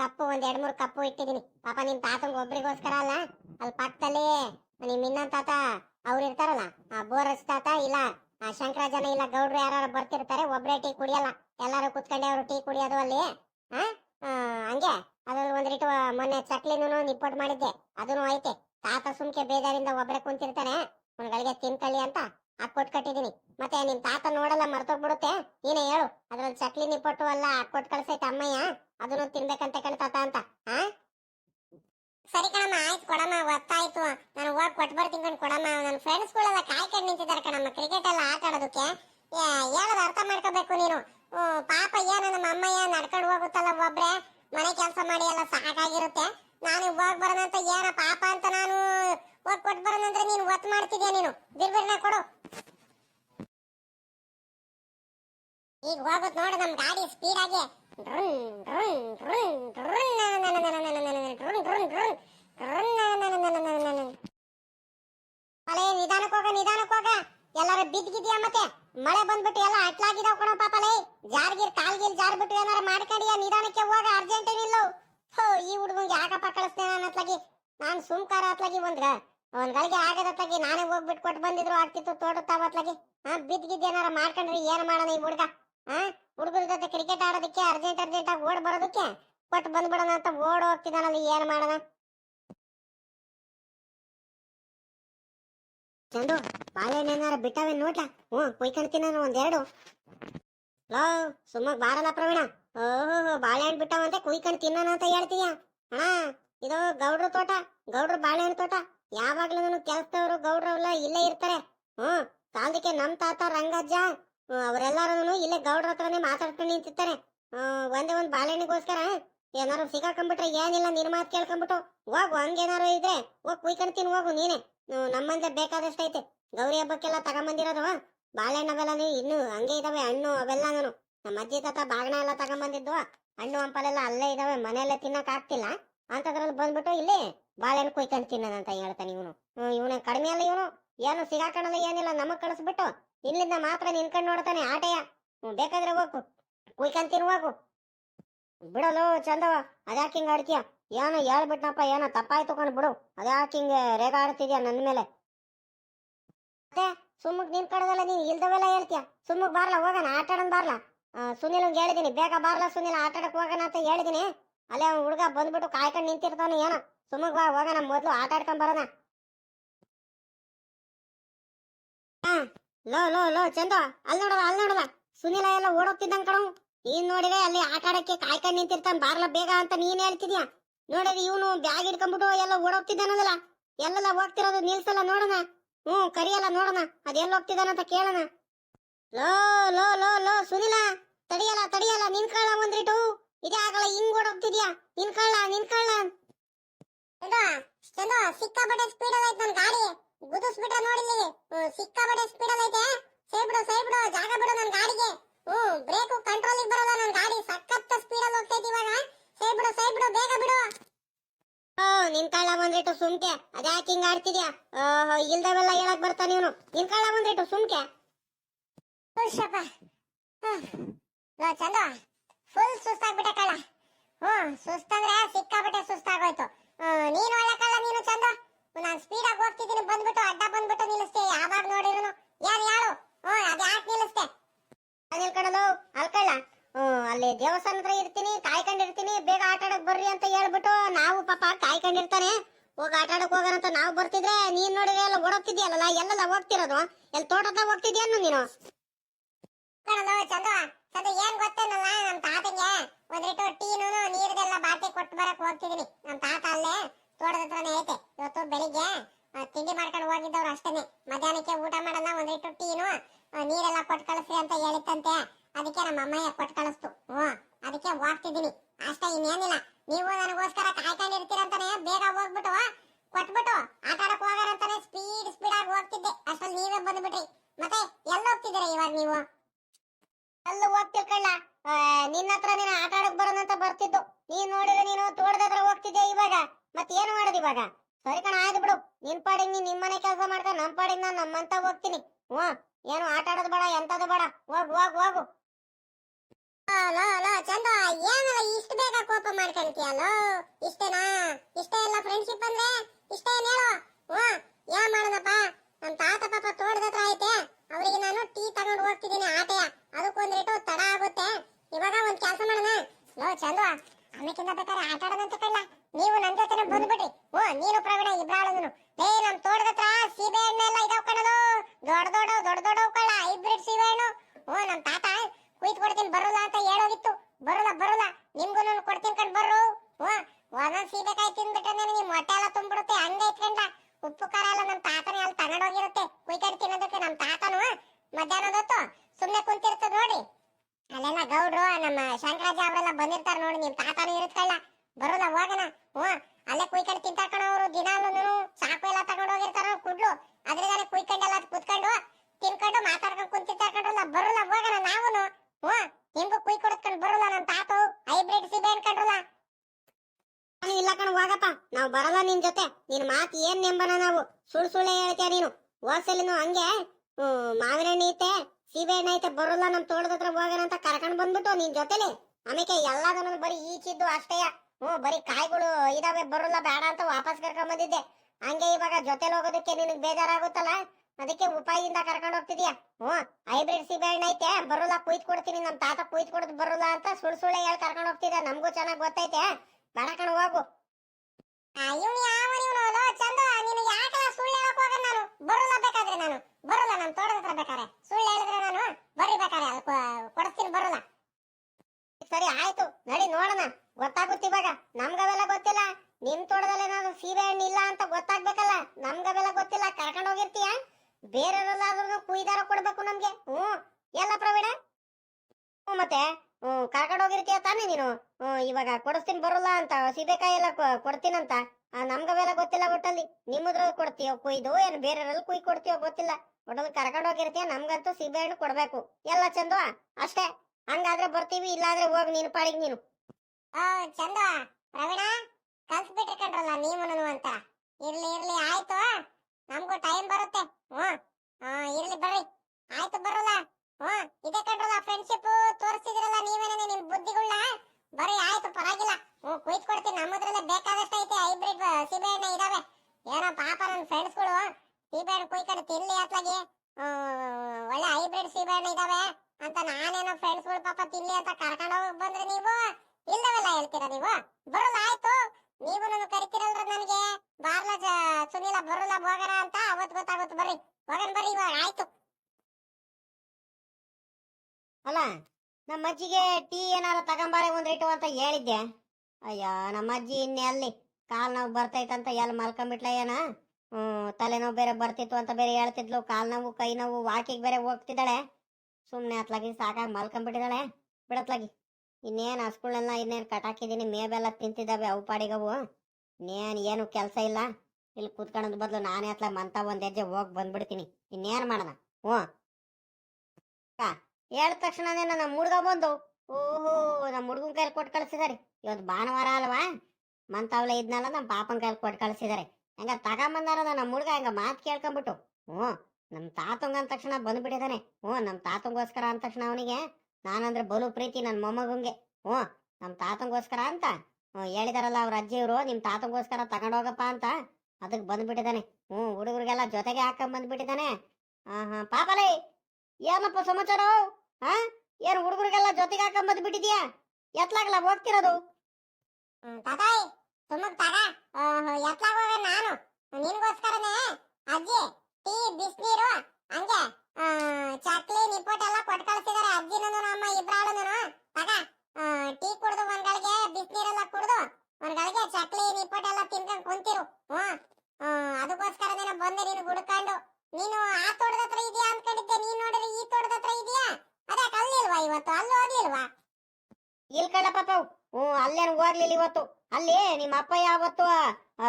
Speaker 1: ಕಪ್ಪು, ಒಂದ್ ಎರಡ್ ಮೂರು ಕಪ್ಪು ಇಟ್ಟಿದ್ದೀನಿ. ಪಾಪ ನಿಮ್ ತಾತಂಗ್ ಒಬ್ರಿಗೋಸ್ಕರ ಅಲ್ಲ ಅಲ್ಲಿ ಪಕ್ಕದಲ್ಲಿ ನಿಮ್ ಇನ್ನೊಂದ್ ತಾತ, ಅವ್ರು ಇರ್ತಾರಲ್ಲ, ಆ ಬೋರಸ್ ತಾತ ಇಲ್ಲ, ಆ ಶಂಕರಾಜನ ಇಲ್ಲ, ಗೌಡ್ರು ಯಾರು ಬರ್ತಿರ್ತಾರೆ, ಒಬ್ರೇ ಟೀ ಕುಡಿಯಲ್ಲ. ಎಲ್ಲಾರು ಕುತ್ಕೊಂಡೆ ಅವ್ರು ಟೀ ಕುಡಿಯೋದು ಅಲ್ಲಿ ಹಂಗೆ. ಅದ್ರಲ್ಲಿ ಒಂದಿಟ್ಟು ಮೊನ್ನೆ ಚಕ್ಲಿನೂ ನಿಪ್ಪಟ್ಟು ಮಾಡಿದ್ದೆ. ಅದನ್ನು ಐತೆ. ತಾತ ಸುಮ್ಕೆ ಬೇಜಾರಿಂದ ಒಬ್ರೆ ಕುಂತಿರ್ತಾನೆ ಒಂದ್ಗಳಿಗೆ ತಿನ್ಕಳಿ ಅಂತ. ಹಾಕೊಟ್ ಕಟ್ಟಿದೀನಿ ಮತ್ತೆ ನಿಮ್ ತಾತ ನೋಡಲ್ಲ ಮರ್ತೋಗ್ಬಿಡುತ್ತೆ. ನೀನೇ ಹೇಳು. ಅದ್ರಲ್ಲಿ ಚಕ್ಲಿ ನಿಪ್ಪಟ್ಟು ಅಲ್ಲ ಕೊಟ್ ಕಳ್ಸೈತೆ ಅಮ್ಮಯ್ಯ. ಅದನ್ನು ತಿನ್ಬೇಕಂತ ಕಣ್ ತಾತ ಅಂತ. ಆ? ಸರಿ ಕಣಮ್ಮ, ಆಯ್ತು ಕೊಡಮ್ಮ, ಗೊತ್ತಾಯ್ತು. ನಾನು ಹೋಗಿ ಕೊಟ್ಟು ಬರ್ತೀನಿ ಕಣ್ ಕೊಡಮ್ಮ. ನನ್ನ ಫ್ರೆಂಡ್ಸ್ಗಳೆಲ್ಲ ಕಾಯ್ಕೊಂಡು ನಿಂತಿದ್ದಾರೆ ಕಣಮ್ಮ. ಕ್ರಿಕೆಟ್ ಎಲ್ಲ ಆಟ ಆಡೋದಕ್ಕೆ. ಹೇಳೋದು ಅರ್ಥ ಮಾಡ್ಕೋಬೇಕು ನೀನು. ಪಾಪ ಏನ ನಮ್ಮ ಅಮ್ಮಯ್ಯ ನಡ್ಕೊಂಡು ಹೋಗುತ್ತಲ್ಲ ಒಬ್ರೆ. ಮನೆ ಕೆಲಸ ಮಾಡಿ ಎಲ್ಲ ಸಾಕಾಗಿರುತ್ತೆ. ನಾನು ಹೋಗ್ ಬರೋಣ ಅಂತ ಏನ ಪಾಪ ಅಂತ ನಾನು ಹೋಗ್ ಕೊಟ್ಟು ಬರೋಣ ಅಂದ್ರೆ ನೀನು ಒತ್ತು ಮಾಡ್ತಿದ್ಯಾ ನೀನು ಬಿರ್ಬಿರ್ನ ಕೊಡು ಈಗ ಹೋಗುತ್ತೆ ನೋಡು ನಮ್ಮ ಗಾಡಿ ಸ್ಪೀಡ್ ಆಗಿ ಡ್ರುನ್ ಡ್ರುನ್ ಡ್ರುನ್ ಡ್ರುನ್ ನನ ನನ ನನ ನನ ನನ ಡ್ರುನ್ ಡ್ರುನ್ ಡ್ರುನ್ ಡ್ರುನ್. ನಿಧಾನಕ್ಕೆ ಹೋಗ ನಿಧಾನಕ್ಕೆ ಹೋಗ ಎಲ್ಲಾರು ಬಿದ್ದಿದ್ಯಾ ಮತ್ತೆ ಮಳೆ ಬಂದ್ಬಿಟ್ಟು ಎಲ್ಲ ಅಟ್ಲಾಗಿದಾವ್ ಕಣ ಪಾಪಲೇ ಜಾರ್ಗಿರ್ ಕಾಲ್ಗಿಲ್ ಜಾರ್ಬಿಟ್ಟು ಏನಾರ ಮಾಡ್ಕೊಂಡಿಯಾ ನಿಧಾನಕ್ಕೆ ಹೋಗ ಅರ್ಜೆಂಟ್ ಏನಿಲ್ಲ ಹೋ ಈ ಹುಡುಗಂಗೆ ಯಾಕಪ್ಪ ಕಳಿಸ್ತೇನೆ ನಾನು ಅತ್ಲಾಗಿ ನಾನು ಸುಮ್ಕಾರ ಅತ್ಲಾಗಿ ಒಂದ್ಗ ಒಂದ್ಗಳಿಗೆ ಆಗದ ತಗ್ಗಿ ನಾನೇ ಹೋಗ್ಬಿಟ್ ಕೊಟ್ ಬಂದಿದ್ರು ಆಗ್ತಿತ್ತು ತೋಟ ತಾವತ್ಲಾಗಿ. ಹಾ ಬಿದ್ ಗಿದ್ ಏನಾರ ಮಾಡ್ಕೊಂಡ್ರಿ, ಏನ್ ಮಾಡೋಣ ಈ ಹುಡುಗ? ಹಾ ಹುಡುಗರ ಜೊತೆ ಕ್ರಿಕೆಟ್ ಆಡೋದಕ್ಕೆ ಅರ್ಜೆಂಟ್ ಅರ್ಜೆಂಟ್ ಆಗಿ ಓಡ್ ಬರೋದಕ್ಕೆ ಕೊಟ್ ಬಂದ್ಬಿಡೋಣ ಅಂತ ಓಡ್ ಹೋಗ್ತಿದ್ದಾನಲ್ಲ ಏನ್ ಮಾಡೋಣ? ಚಂದು ಬಾಳೆಹಣ್ಣು ಏನಾರ ಬಿಟ್ಟಾವೆ ನೋಟ ಹ್ಞೂ ಕುಯ್ಕೊಂತೀನಿ ನಾನು ಒಂದೆರಡು. ಲೋ ಸುಮ್ಮ ಬಾರಲ್ಲ ಪ್ರವೀಣ. ಓಹೋ ಬಾಳೆಹಣ್ಣು ಬಿಟ್ಟಾವಂತೆ ಕುಯ್ಕೊಂಡು ತಿನ್ನೋಣ ಅಂತ ಹೇಳ್ತೀಯ? ಅಣ್ಣ ಇದು ಗೌಡ್ರ ತೋಟ, ಗೌಡ್ರ ಬಾಳೆಹಣ್ಣು ತೋಟ. ಯಾವಾಗ್ಲೂ ಕೆಲಸದವರು ಗೌಡ್ರವ್ಲ ಇಲ್ಲೇ ಇರ್ತಾರೆ. ಹ್ಮ್ ಕಾಲದಕ್ಕೆ ನಮ್ ತಾತ ರಂಗಜ್ಜ ಅವರೆಲ್ಲರೂ ಇಲ್ಲೇ ಗೌಡ್ರ ಹತ್ರನೇ ಮಾತಾಡ್ಕೊಂಡು ನಿಂತಿರ್ತಾರೆ. ಒಂದೇ ಒಂದ್ ಬಾಳೆಹಣ್ಣಿಗೋಸ್ಕರ ಏನಾರು ಸಿಗಾಕೊಂಡ್ಬಿಟ್ರೆ ಏನಿಲ್ಲ ನಿನ್ ಮಾತು ಕೇಳ್ಕೊಂಡ್ಬಿಟ್ಟು ಹೋಗು ಹಂಗೇನಾರು ಇದ್ರೆ ಹೋಗ್ ಕುಯ್ಕೊಂಡು ತಿನ್ ಹೋಗು ನೀನೆ. ನಮ್ಮಂದ್ರೆ ಬೇಕಾದಷ್ಟೈತೆ ಗೌರಿ ಹಬ್ಬಕ್ಕೆಲ್ಲ ತಗೊಂಬಂದಿರೋದು ಬಾಳೆಹಣ್ಣು ಅವೆಲ್ಲ ಇನ್ನು ಹಂಗೆ ಇದಾವೆ, ಹಣ್ಣು ಅವೆಲ್ಲನು ನಮ್ಮ ಅಜ್ಜಿ ತಾತ ಬಾಗಣ ಎಲ್ಲ ತಗೊಂಬಂದಿದ್ವು ಹಣ್ಣು ಹಂಪಲೆಲ್ಲ ಅಲ್ಲೇ ಇದಾವೆ, ಮನೆಯಲ್ಲೇ ತಿನ್ನಕ್ ಆಗ್ತಿಲ್ಲ. ಅಂತದ್ರಲ್ಲಿ ಬಂದ್ಬಿಟ್ಟು ಇಲ್ಲಿ ಬಾಳೆಹಣ್ಣು ಕುಯ್ಕೊಂಡು ತಿನ್ನೋಣ ಅಂತ ಹೇಳ್ತಾನೆ ಇವನು. ಇವನ ಕಡಿಮೆ ಅಲ್ಲ ಇವನು? ಏನು ಸಿಗಾಕಣಲ್ಲ, ಏನಿಲ್ಲ, ನಮಗ್ ಕಳಿಸ್ಬಿಟ್ಟು ಇಲ್ಲಿಂದ ಮಾತ್ರ ನಿನ್ಕೊಂಡ್ ನೋಡ್ತಾನೆ ಆಟೆಯ. ಬೇಕಾದ್ರೆ ಹೋಗು, ಕುಯ್ಕೊಂಡ್ ತಿನ್ನುವಾಗು ಬಿಡಲು ಚಂದವ, ಅದ್ಯಾಕೆ ಹಿಂಗ ಆಡ್ತೀಯ? ಏನೋ ಹೇಳ್ಬಿಟ್ನಪ್ಪ, ಏನೋ ತಪ್ಪಾಯ್ತು ಕೊಂಡು ಬಿಡು. ಅದ್ಯಾಕೆ ಹಿಂಗೆ ರೇಗ ಆಡ್ತಿದ್ಯಾ ನನ್ನ ಮೇಲೆ? ಮತ್ತೆ ಸುಮ್ಮಗ್ ನಿನ್ ಕಡದಲ್ಲ ಇಲ್ದವೆಲ್ಲ ಹೇಳ್ತೀಯ? ಸುಮ್ಮಗ್ ಬಾರ್ಲ, ಹೋಗೋಣ, ಆಟ ಆಡೋಣ ಬಾರ್ಲ. ಸುನಿಲ್ ಹೇಳಿದೀನಿ, ಬೇಗ ಬಾರ್ಲ ಸುನಿಲ್, ಆಟ ಆಡಕ್ ಹೋಗೋಣ ಅಂತ ಹೇಳಿದೀನಿ. ಅಲ್ಲೇ ಹುಡುಗ ಬಂದ್ಬಿಟ್ಟು ಕಾಯ್ಕೊಂಡು ನಿಂತಿರ್ತಾನೆ ಏನೋ. ಸುಮ್ಮಗ್ ಬಾ ಹೋಗೋಣ ಮೊದ್ಲು ಆಟ ಆಡ್ಕೊಂಡ್ ಬರೋಣ. ಲೋ ಲೋ ಲೋ, ಚಂದ ಅಲ್ಲಿ ನೋಡವ ಅಲ್ಲಿ ನೋಡವ ಸುನಿಲ ಎಲ್ಲ ಓಡೋಗ್ತಿದ್ದಂಗ್ ಕಣವು ನೀನ್ ನೋಡಿದ್ರೆ ಅಲ್ಲಿ ಆಟ ಆಡಕ್ಕೆ ಕಾಯ್ಕೊಂಡು ನಿಂತಿರ್ತಾನೆ, ಬಾರ್ಲ ಬೇಗ ಅಂತ ನೀನ್ ಹೇಳ್ತಿದ್ಯಾ? ನೋಡಿದ್ರೆ ಇವನು ಬ್ಯಾಗ್ ಹಿಡ್ಕೊಂಡ್ಬಿಟ್ಟು ಎಲ್ಲ ಓಡೋಗ್ತಿದ್ದಾನಲ್ಲ ಎಲ್ಲೆಲ್ಲ ಹೋಗ್ತಿರೋದು ನಿಲ್ಸಲ್ಲ, ನೋಡೋಣ. ಹ್ಮ್ ಕರಿಯಲ್ಲ, ನೋಡೋಣ. ಅದೆಲ್ಲ ಹೋಗ್ತಿದ್ದಾನಂತ ಕೇಳೋಣ. ಲೋ ಲೋ ಲೋ ಲೋ, ಸುನಿಲ, ತಡಿಯಲ್ಲ ತಡಿಯಲ್ಲ ನಿನ್ ಕಳ್ಳ ಒಂದ್ರಿಟು ಇದೇ ಆಗಲ್ಲ, ಹಿಂಗ್ ಓಡೋಗ್ತಿದ್ಯಾ? ನಿನ್ಕಳ್ಳ ನಿನ್ಕಳ್ಳ ಸಿಕ್ಕಾಪಟ್ಟೆ ಸ್ಪೀಡ್ ಐತೆ ನನ್ನ ಗಾಡಿ. ಗುದಿಸ್ಬಿಟ್ರೆ ನೋಡಿಲ್ಲಿ ಸಿಕ್ಕಾಪಟ್ಟೆ ಸ್ಪೀಡ್ ಐತೆ. ಸೈಡ್ ಬಿಡು ಸೈಡ್ ಬಿಡು, ಜಾಗ ಬಿಡು ನನ್ನ ಗಾಡಿಗೆ. ಹ್ಮ್ ಬ್ರೇಕ್ ಕಂಟ್ರೋಲ್ ಬರಲ್ಲ ನನ್ನ ಗಾಡಿ. ಸಖತ್ ಸ್ಪೀಡ್ ಅಲ್ಲಿ ಹೋಗ್ತೈತಿ ಇವಾಗ. ಸೈಡ್ ಬಿಡು ಸೈಡ್ ಬಿಡು, ಬೇಗ ಬಿಡು. ಓ, ನಿನ್ ಕಳ್ಳ ಬಂದ್ಬಿಟ್ಟು ಸುಮ್ಕೆ. ಅದ್ಯಾಕೆ ಹಿಂಗ ಆಡ್ತಿದ್ಯಾ? ಓಹೋ, ಇಲ್ದವೆಲ್ಲ ಹೇಳಕ್ ಬರ್ತಾನ ಇವನು ನಿನ್ ಕಳ್ಳ ಬಂದ್ಬಿಟ್ಟು ಸುಮ್ಕೆ. ಪುರುಷಪ್ಪ. ಚಂದ. ಫುಲ್ ಸುಸ್ತಾಗ್ಬಿಟ್ಟೆ ಕಳ್ಳ ಹ್ಮ್ ಸುಸ್ತಂದ್ರೆ ಸಿಕ್ಕಾಬಿಟ್ಟೆ ಸುಸ್ತಾಗೋಯ್ತು ಹ್ಮ್, ನೀನ್ ಒಳ್ಳೆ ಕಳ್ಳ ನೀನು ಚಂದ ನಾನ್ ಸ್ಪೀಡ್ ಆಗಿ ಹೋಗ್ತಿದ್ದೀನಿ ಬಂದ್ಬಿಟ್ಟು ಅಡ್ಡ ಬಂದ್ಬಿಟ್ಟು ನಿಲ್ಲಿಸ್ತೆ ಯಾವಾಗ ನೋಡಿದ್ರು ಯಾರು ಯಾರು ಹ್ಮ್ ಅದ್ ಯಾಕೆ ನಿಲ್ಲಿಸ್ತೆ ನಿಲ್ಕಡಲು ಅಲ್ಕಳ್ಳ ಹ್ಮ್ ದೇವಸ್ಥಾನ ಹತ್ರ ಇರ್ತೀನಿ ಕಾಯ್ಕೊಂಡಿರ್ತೀನಿ ಬೇಗ ಆಟ ಆಡಕ್ ಬರ್ರಿ ಅಂತ ಹೇಳ್ಬಿಟ್ಟು ನಾವು ಪಾಪ ಕಾಯ್ಕೊಂಡಿರ್ತಾನೆ ಹೋಗಿ ಆಟ ಆಡಕ್ ಹೋಗೋಣ ಅಂತ ನಾವು ಬರ್ತಿದ್ರೆ, ನೀನ್ ನೋಡಿದ್ರೆ ಎಲ್ಲ ಓಡೋಗ್ತಿದ್ಯಲ್ಲ ಎಲ್ಲೆಲ್ಲ ಹೋಗ್ತಿರೋದು? ಎಲ್ಲಿ ತೋಟದ ಹೋಗ್ತಿದ್ಯಾನು ನೀನು? ಕಣಲು ಚಂದ ಚಂದ, ಏನ್ ಗೊತ್ತೇನಲ್ಲ ನಮ್ ತಾತಂಗೆ? ಒಂದಿಟ್ಟು ಟೀನು ನೀರ್ದೆಲ್ಲ ಬಾಟಿ ಕೊಟ್ಟು ಬರಕ್ ಹೋಗ್ತಿದೀನಿ. ನಮ್ ತಾತ ಅಲ್ಲೇ ತೋಟದ ಹತ್ರನೇ ಐತೆ. ಇವತ್ತು ಬೆಳಿಗ್ಗೆ ತಿಂಡಿ ಮಾಡ್ಕೊಂಡು ಹೋಗಿದ್ದವ್ರು ಅಷ್ಟೇನೆ. ಮಧ್ಯಾಹ್ನಕ್ಕೆ ಊಟ ಮಾಡಲ್ಲ ಒಂದಿಟ್ಟು ಟೀನು ನೀರೆಲ್ಲ ಕೊಟ್ಟು ಕಳಿಸ್ರಿ ಅಂತ ಹೇಳಿತ್ತಂತೆ. ಅದಕ್ಕೆ ನಮ್ಮ ಅಮ್ಮಯ್ಯ ಕೊಟ್ಟು ಕಳಿಸ್ತು. ಹ್ಮ್. ಅದಕ್ಕೆ ಹೋಗ್ತಿದೀನಿ ಅಷ್ಟೇ, ಇನ್ನೇನಿಲ್ಲ. ನೀವು ನನಗೋಸ್ಕರ ಕಾಯ್ಕೊಂಡಿರ್ತೀರಂತಾನೆ ಬೇಗ ಹೋಗ್ಬಿಟ್ಟು, ಕೊಟ್ಬಿಟ್ಟು ಆಟ ಆಡಕ್ ಹೋಗಾರ ಅಂತಾನೆ ಸ್ಪೀಡ್ ಸ್ಪೀಡ್ ಆಗಿ ಹೋಗ್ತಿದ್ದೆ. ಅಷ್ಟ್ರಲ್ಲಿ ನೀವೇ ಬಂದ್ಬಿಟ್ರಿ. ಮತ್ತೆ ಎಲ್ಲಿ ಹೋಗ್ತಿದ್ದೀರಾ ಇವಾಗ ನೀವು? ಅಲ್ಲ ಹೋಗ್ತಿರ್ಕಳ್ಳ ನಿನ್ನ ಹತ್ರ ನೀನು ಆಟ ಆಡಕ್ ಬರೋಣ ಅಂತ ಬರ್ತಿದ್ದು. ನೀನ್ ನೋಡಿದ್ರೆ ನೀನು ತೋಟದ ಹೋಗ್ತಿದ್ದೆ ಇವಾಗ? ಮತ್ತೆ ಏನು ಮಾಡೋದು ಇವಾಗ? ಸರಿ ಕಣ, ಆಯ್ತು ಬಿಡು. ನಿನ್ ಪಾಡಿಗೆ ನೀನ್ ನಿಮ್ಮನೆ ಕೆಲಸ ಮಾಡ್ತಾ, ನಮ್ ಪಾಡಿಗೆ ನಾನು ನಮ್ಮಂತ ಹೋಗ್ತೀನಿ. ಹ್ಮ್ ಏನು ಆಟ ಆಡೋದು ಬೇಡ ಎಂತದು ಬೇಡ. ಹೋಗ್ ಹೋಗ್, ಹೋಗು. ಲೋ ಲೋ ಚಂದ ಏನಲ್ಲ ಇಷ್ಟು ಕೋಪ ಮಾಡ್ಕೊಂತೀಯಲ್ಲೋ? ಇಷ್ಟೇನಾ? ಇಷ್ಟೇ ಎಲ್ಲ ಫ್ರೆಂಡ್ಶಿಪ್ ಅಂದ್ರೆ? ಇಷ್ಟೇ ಹೇಳು? ಹ್ಮ್, ಏನ್ ಮಾಡೋದಪ್ಪ? ನಮ್ ತಾತ ಪಾಪ ತೋಟದ ಹತ್ರ ಐತೆ ಅವರಿಗೆ ನಾನು ಟೀ ತಗೊಂಡು ಹೋಗ್ತಿದ್ದೀನಿ ಆಟೆಯ ಅದಕ್ಕೊಂದ್ ರೇಟು ತಡ ಆಗುತ್ತೆ ಇವಾಗ ಒಂದ್ ಕೆಲಸ ಮಾಡೋಣ ಲೋ ಚಂದ ಆಮೇಕಿಂದ ಬೇಕಾದ್ರೆ ಆಟ ಆಡೋದಂತ ಕಳ್ಳ ನೀವು ನನ್ ಜೊತೆನೆ ಬಂದ್ಬಿಟ್ರಿ ಓ ನೀನು ಪ್ರವೀಣ ಇಬ್ರಾಳದನು ಲೇ ನಮ್ ತೋಟದ ಹತ್ರ ಸೀಬೆ ಹಣ್ಣು ಎಲ್ಲ ಇದಾವ್ ಕಣದು ದೊಡ್ಡ ದೊಡ್ಡ ದೊಡ್ಡ ದೊಡ್ಡ ಕಳ್ಳ ಹೈಬ್ರಿಡ್ ಸೀಬೆ ಹಣ್ಣು ಓ ನಮ್ ತಾತ ಕುಯ್ದು ಕೊಡ್ತೀನಿ ಬರೋಲ್ಲ ಅಂತ ಹೇಳೋಗಿತ್ತು ಬರೋಲ್ಲ ಬರೋಲ್ಲ ನಿಮ್ಗೂ ನಾನು ಕೊಡ್ತೀನಿ ಕಣ್ ಬರ್ರು ಓ ಒಂದೊಂದ್ ಸೀಬೆಕಾಯಿ ತಿಂದ್ಬಿಟ್ರೆ ನಿಮ್ ಹೊಟ್ಟೆ ಎಲ್ಲ ತುಂಬಿಡುತ್ತೆ ಹಂಗೆ ಇಟ್ಕೊಂಡ ಉಪ್ಪು ಖಾರ ಎಲ್ಲ ನಮ್ ತಾತನೇ ಅಲ್ಲಿ ತಗೊಂಡೋಗಿರುತ್ತೆ ಕುಯ್ಕೊಂಡು ತಿನ್ನೋದಕ್ಕೆ ನಮ್ ತಾತನು ಮಧ್ಯಾಹ್ನದ ಹೊತ್ತು ಸುಮ್ನೆ ಕುಂತಿರ್ತದ ನೋಡಿ ಅಲ್ಲೆಲ್ಲ ಗೌಡ್ರು ನಮ್ಮ ಶಂಕರಾಜ ಅವರೆಲ್ಲ ಬಂದಿರ್ತಾರ ನೋಡಿ ನಿಮ್ ತಾತನು ಇರುತ್ತಲ್ಲ ಬರೋಲ್ಲ ಹೋಗೋಣ ಹ್ಮ್ ಅಲ್ಲೇ ಕಣ ಅವರು? ದಿನಾಲು ಸಾಕು ಎಲ್ಲ ತಗೊಂಡು ಹೋಗಿರ್ತಾರ, ಕುಡ್ಲು. ಅದ್ರದಾನೆ ಕುಯ್ಕೊಂಡೆಲ್ಲ ಕುತ್ಕೊಂಡು ತಿನ್ಕೊಂಡು ಮಾತಾಡ್ಕೊಂಡು ಕುಂತಿರ್ತಾರ ಕಣ್ರಲ್ಲ ಬರಲ್ಲ, ಹೋಗೋಣ ನಾವುನು. ಹ್ಞೂ, ನಿಮ್ಗೂ ಕುಯ್ ಕೊಡ್ಕೊಂಡು ಬರೋಲ್ಲ ನಮ್ಮ ತಾತ. ಹೈಬ್ರಿಡ್ ಸಿಬೆ ಅನ್ಕೊಂಡ್ರಲ್ಲ ನಾನು ಇಲ್ಲ ಕಣ, ಹೋಗಪ್ಪ. ನಾವು ಬರಲ್ಲ ನಿನ್ ಜೊತೆ. ನಿನ್ ಮಾತು ಏನ್ ನೆಂಬನ ನಾವು? ಸುಳ್ಳು ಸುಳ್ಳೆ ಹೇಳ್ತೀಯ ನೀನು? ಹೋಸಲಿನು ಹಂಗೆ. ಮಾವಿನ ಹಣ್ಣು ಐತೆ ಸೀಬೆ ಐತೆ, ಬರೋಲ್ಲ ನಮ್ ತೋಟದ ಹತ್ರ ಹೋಗೋಣ ಅಂತ ಕರ್ಕೊಂಡ್ ಬಂದ್ಬಿಟ್ಟು ನಿನ್ ಜೊತೆಲಿ. ಆಮೇಲೆ ಎಲ್ಲದನ್ನು ಬರೀ ಈಚಿದ್ದು ಅಷ್ಟೇ. ಹ್ಞೂ, ಬರೀ ಕಾಯಿಗಳು ಇದಾವೆ, ಬರೋಲ್ಲ, ಬೇಡ ಅಂತ ವಾಪಸ್ ಕರ್ಕೊಂಡ್ ಬಂದಿದ್ದೆ. ಹಂಗೆ ಇವಾಗ ಜೊತೆಲಿ ಹೋಗೋದಕ್ಕೆ ನಿನಗೆ ಬೇಜಾರಾಗುತ್ತಲ್ಲ? ಅದಕ್ಕೆ ಉಪಾಯದಿಂದ ಕರ್ಕೊಂಡು ಹೋಗ್ತಿದ್ಯಾ? ಹ್ಮ್ ಹೈಬ್ರಿಡ್ ಸೀಬೆ ಹಣ್ಣು ಐತೆ, ಬರೋಲ್ಲ, ಕುಯ್ತ್ ಕೊಡ್ತೀನಿ ನಮ್ಮ ತಾತ ಕುಯ್ತ್ ಕೊಡೋದು ಬರೋಲ್ಲ ಅಂತ ಸುಳ್ಳು ಸುಳ್ಳೆ ಹೇಳಿ ಕರ್ಕೊಂಡು ಹೋಗ್ತಿದ್ದೆ. ನಮಗೂ ಚೆನ್ನಾಗಿ ಗೊತ್ತೈತೆ. ಬೇಡ ಕಣ, ಹೋಗು. ಇವನು ಯಾವ ಇವನು ಚಂದ ನಿನಗೆ ಯಾಕಲ್ಲ ಸುಳ್ಳು ಹೇಳಕ್ ಹೋಗ ನಾನು? ಬರೋಲ್ಲ ಬೇಕಾದ್ರೆ ನಾನು. ಬರೋಲ್ಲ ನಾನು ತೋಟದ ಹತ್ರ ಬೇಕಾರೆ ಸುಳ್ಳು ಹೇಳಿದ್ರೆ ನಾನು, ಬರ್ರಿ ಬೇಕಾರೆ ಅಲ್ಲಿ ಕೊ- ಕೊಡಿಸ್ತೀನಿ, ಬರೋಲ್ಲ. ಸರಿ, ಆಯ್ತು. ನಡಿ, ನೋಡೋಣ. ಗೊತ್ತಾಗುತ್ತೆ ಇವಾಗ. ನಮ್ಗವೆಲ್ಲ ಗೊತ್ತಿಲ್ಲ. ನಿಮ್ ತೋಟದಲ್ಲಿ ಏನಾದ್ರು ಸೀಬೆ ಹಣ್ಣು ಇಲ್ಲ ಅಂತ ಗೊತ್ತಾಗ್ಬೇಕಲ್ಲ. ನಮ್ಗವೆಲ್ಲ ಗೊತ್ತಿಲ್ಲ. ಕರ್ಕೊಂಡು ಹೋಗಿರ್ತೀಯ? ಬೇರೆಯವರೆಲ್ಲಾದ್ರೂ ಕುಯ್ದಾರ ಕೊಡ್ಬೇಕು ನಮ್ಗೆ. ಹ್ಞೂ. ಎಲ್ಲ ಪ್ರವೀಣ? ಹ್ಞೂ ಮತ್ತೆ. ಹ್ಮ್ ಕರ್ಕೊಂಡು ಹೋಗಿರ್ತೀಯ ತಾನೇ ನೀನು? ಹ್ಮ್ ಇವಾಗ ಕೊಡಿಸ್ತೀನಿ ಬರೋಲ್ಲ ಅಂತ, ಸೀಬೆಕಾಯಿ ಎಲ್ಲ ಕೊಡ್ತೀನಂತ. ನಮ್ಗವೆಲ್ಲ ಗೊತ್ತಿಲ್ಲ ಒಟ್ಟಲ್ಲಿ. ನಿಮ್ಮದ್ರಲ್ಲಿ ಕೊಡ್ತೀಯೋ ಕುಯ್ದು, ಏನು ಬೇರೆಯವ್ರಲ್ಲಿ ಕುಯ್ ಕೊಡ್ತೀಯೋ ಗೊತ್ತಿಲ್ಲ. ಒಟ್ಟಲ್ಲಿ ಕರ್ಕೊಂಡು ಹೋಗಿರ್ತೀಯ? ನಮ್ಗಂತೂ ಸೀಬೆ ಹಣ್ಣು ಕೊಡ್ಬೇಕು. ಎಲ್ಲ ಚಂದವಾ? ಅಷ್ಟೇ. ಹಂಗಾದ್ರೆ ಬರ್ತೀವಿ, ಇಲ್ಲಾಂದ್ರೆ ಹೋಗ್ ನೀನು ಪಾಡಿಗೆ ನೀನು. ಚಂದ ಪ್ರವೀಣ ಕಲ್ಸ್ಬಿಟ್ರಿ ಕಣ್ರಲ್ಲ ನೀವನು ಅಂತ. ಇರ್ಲಿ ಇರ್ಲಿ ಆಯ್ತು. ನಮಗೂ ಟೈಮ್ ಬರುತ್ತೆ. ಆ, ಇರ್ಲಿ ಬರ್ರಿ. ಆಯ್ತು ಬರೋಲ್ಲ. ಹ್ಮ್ ಇದೆ ಕಂಡ್ರಲ್ಲ ಫ್ರೆಂಡ್ಶಿಪ್ ತೋರಿಸಿದಿರಲ್ಲ ನೀವೇನೇ ನಿಮ್ ಬುದ್ಧಿಗಳನ್ನ ಬರ್ರಿ ಆಯ್ತು ಪರವಾಗಿಲ್ಲ. ಹ್ಮ್ ಕುಯ್ದು ಕೊಡ್ತೀನಿ ನಮ್ಮದ್ರಲ್ಲ ಬೇಕಾದಷ್ಟು ಐತೆ. ಹೈಬ್ರಿಡ್ ಸೀಬೆ ಇದಾವೆ. ಏನೋ ಪಾಪ ನನ್ನ ಫ್ರೆಂಡ್ಸ್ಗಳು ಸೀಬೆ ಹಣ್ಣು ಕುಯ್ಕೊಂಡು ತಿನ್ಲಿ ಅತ್ಲಾಗಿ. ಒಳ್ಳೆ ಹೈಬ್ರಿಡ್ ಸೀಬೆ ಇದಾವೆ ಅಂತ ನಾನೇನೋ ಫ್ರೆಂಡ್ಸ್ಗಳು ಪಾಪ ತಿನ್ಲಿ ಅಂತ ಕರ್ಕೊಂಡು ಹೋಗಿ ಬಂದ್ರೆ ನೀವು. ಇಲ್ಲವೆಲ್ಲ ಹೇಳ್ತೀರಾ ನೀವು? ಬರೋಲ್ಲ, ಆಯ್ತು. ನೀವು ನನ್ನ ಕರಿತೀರಲ್ರ ನನಗೆ? ಬಾರ್ಲ ಸುನಿಲ ಬರೋಲ್ಲ ಹೋಗೋಣ ಅಂತ? ಅವತ್ ಗೊತ್ತಾಗುತ್ತೆ, ಬರ್ರಿ. ಹೋಗನ್ ಬರ್ರಿ ಇವಾಗ, ಆಯ್ತು.
Speaker 2: ಅಲ್ಲ ನಮ್ಮ ಅಜ್ಜಿಗೆ ಟೀ ಏನಾರ ತಗೊಂಬಾರೆ ಒಂದ್ ಇಟ್ಟು ಅಂತ ಹೇಳಿದ್ದೆ ಅಯ್ಯ ನಮ್ಮ ಅಜ್ಜಿ ಇನ್ನೆ ಅಲ್ಲಿ. ಕಾಲ್ ನೋವು ಬರ್ತೈತಂತ ಎಲ್ಲಿ ಮಲ್ಕೊಂಬಿಟ್ಲ ಏನ? ಹ್ಮ್, ತಲೆನೋವು ಬೇರೆ ಬರ್ತಿತ್ತು ಅಂತ ಬೇರೆ ಹೇಳ್ತಿದ್ಲು. ಕಾಲ್ ನೋವು, ಕೈ ನೋವು, ವಾಕಿಗೆ ಬೇರೆ ಹೋಗ್ತಿದ್ದಾಳೆ. ಸುಮ್ನೆ ಅತ್ಲಾಗಿ ಸಾಕಾಗಿ ಮಲ್ಕೊಂಬಿಟ್ಟಿದ್ದಾಳೆ. ಬಿಡತ್ಲಾಗಿ. ಇನ್ನೇನ್ ಹಸುಗಳೆಲ್ಲ ಇನ್ನೇನು ಕಟ್ಟಾಕಿದ್ದೀನಿ ಮೇವೆಲ್ಲ ತಿಂತಿದ್ದಾವೆ ಅವು ಪಾಡಿಗವು. ಇನ್ನೇನು ಏನು ಕೆಲಸ ಇಲ್ಲ. ಇಲ್ಲಿ ಕೂತ್ಕೊಳ್ಳೋದು ಬದಲು ನಾನೇ ಹತ್ಲ ಮಂತ ಒಂದು ಹೆಜ್ಜೆ ಹೋಗಿ ಬಂದ್ಬಿಡ್ತೀನಿ. ಇನ್ನೇನು ಮಾಡೋಣ? ಹ್ಞೂ. ಹೇಳಿದ ತಕ್ಷಣನೇ ನಮ್ಮ ಹುಡುಗ ಬಂದು, ಓಹೋ ನಮ್ಮ ಹುಡುಗನ ಕೈಲಿ ಕೊಟ್ಟು ಕಳ್ಸಿದಾರೆ. ಇವತ್ತು ಭಾನುವಾರ ಅಲ್ವಾ? ಮಂತಾವ್ಲೆ ಇದ್ನಲ್ಲ ನಮ್ಮ ಪಾಪನ ಕೈಲಿ ಕೊಟ್ಟು ಕಳ್ಸಿದಾರೆ. ಹಂಗ ತಗೊಂಬಂದಾರ ನಮ್ಮ ಹುಡುಗ, ಹಂಗ ಮಾತು ಕೇಳ್ಕೊಂಬಿಟ್ಟು. ಹ್ಞೂ ನಮ್ಮ ತಾತಂಗ ಅಂದ ತಕ್ಷಣ ಬಂದ್ಬಿಟ್ಟಿದ್ದಾನೆ ಹ್ಞೂ ನಮ್ಮ ತಾತಂಗೋಸ್ಕರ ಅಂದ ತಕ್ಷಣ ಅವನಿಗೆ. ನಾನಂದ್ರೆ ಬಲು ಪ್ರೀತಿ ನನ್ನ ಮೊಮ್ಮಗಂಗೆ. ಹ್ಞೂ ನಮ್ಮ ತಾತಂಗೋಸ್ಕರ ಅಂತ. ಹೇಳಿದಾರಲ್ಲ ಅವ್ರ ಅಜ್ಜಿಯವರು ನಿಮ್ಮ ತಾತಂಗೋಸ್ಕರ ತಗೊಂಡೋಗಪ್ಪ ಅಂತ. ಅದಕ್ಕೆ ಬಂದ್ಬಿಟ್ಟಿದ್ದಾನೆ. ಹ್ಞೂ, ಹುಡುಗರಿಗೆಲ್ಲ ಜೊತೆಗೆ ಹಾಕೊಂಡ್ ಬಂದ್ಬಿಟ್ಟಿದ್ದಾನೆ. ಹಾಂ ಹಾಂ ಪಾಪಲೇ, ಏನಪ್ಪ ಸಮಾಚಾರ? ಹಾ, ಏನ್ ಹುಡುಗರಿಗೆಲ್ಲ ಜೊತೆಗೆ ಹಾಕೊಂಡ್ ಬಂದ್ಬಿಟ್ಟಿದ್ಯಾ? ಎತ್ಲಾಗಲ್ಲ ಹೋಗ್ತಿರೋದು?
Speaker 1: ತಾತಾಯ್ ತುಮಗ್ ನಾನು. ನಿನ್ಗೋಸ್ಕರನೇ. ಅಜ್ಜಿ, ಟೀ, ಬಿಸಿನೀರು, ಹಂಗೆ. ಚಕ್ಲಿ ನಿಪ್ಪಟ್ಟು ಎಲ್ಲ ಕೊಟ್ಟು ಕಳ್ಸಿದಾರೆ ಅಜ್ಜಿನೂ ಅಮ್ಮ ಇಬ್ರಾಳನು ಆ, ಟೀ ಕುಡಿದು ಒಂದ್ ಗಳಿಗೆ ಬಿಸಿನೀರೆಲ್ಲ ಕುಡ್ದು ಒಂದ್ ಗಳಿಗೆ ಚಕ್ಲಿ ನಿಪ್ಪಟ್ಟು ಎಲ್ಲ ತಿನ್ಕೊಂಡ್ ಕುಂತಿರು. ಹ್ಮ್ ಆ, ಅದಕ್ಕೋಸ್ಕರನೇ ನಾನ್ ಬಂದೆ ನೀನು ಹುಡ್ಕೊಂಡು. ನೀನು ಆ ತೋಟದ ಹತ್ರ ಇದೆಯಾ ಅನ್ಕೊಂಡಿದ್ದೆ ನೀನ್ ನೋಡಿದ್ರೆ ಈ ತೋಟದ ಹತ್ರ ಇದೆಯಾ? ಅದೇ ಅಲ್ಲಿಲ್ವಾ ಇವತ್ತು? ಅಲ್ಲಿ ಹೋಗ್ಲಿಲ್ವಾ?
Speaker 2: ಇಲ್ ಕಡ ಪಾಪ ಹ್ಮ್ ಅಲ್ಲೇನು ಹೋಗ್ಲಿಲ್ಲ ಇವತ್ತು. ಅಲ್ಲಿ ನಿಮ್ಮ ಅಪ್ಪ ಯಾವತ್ತು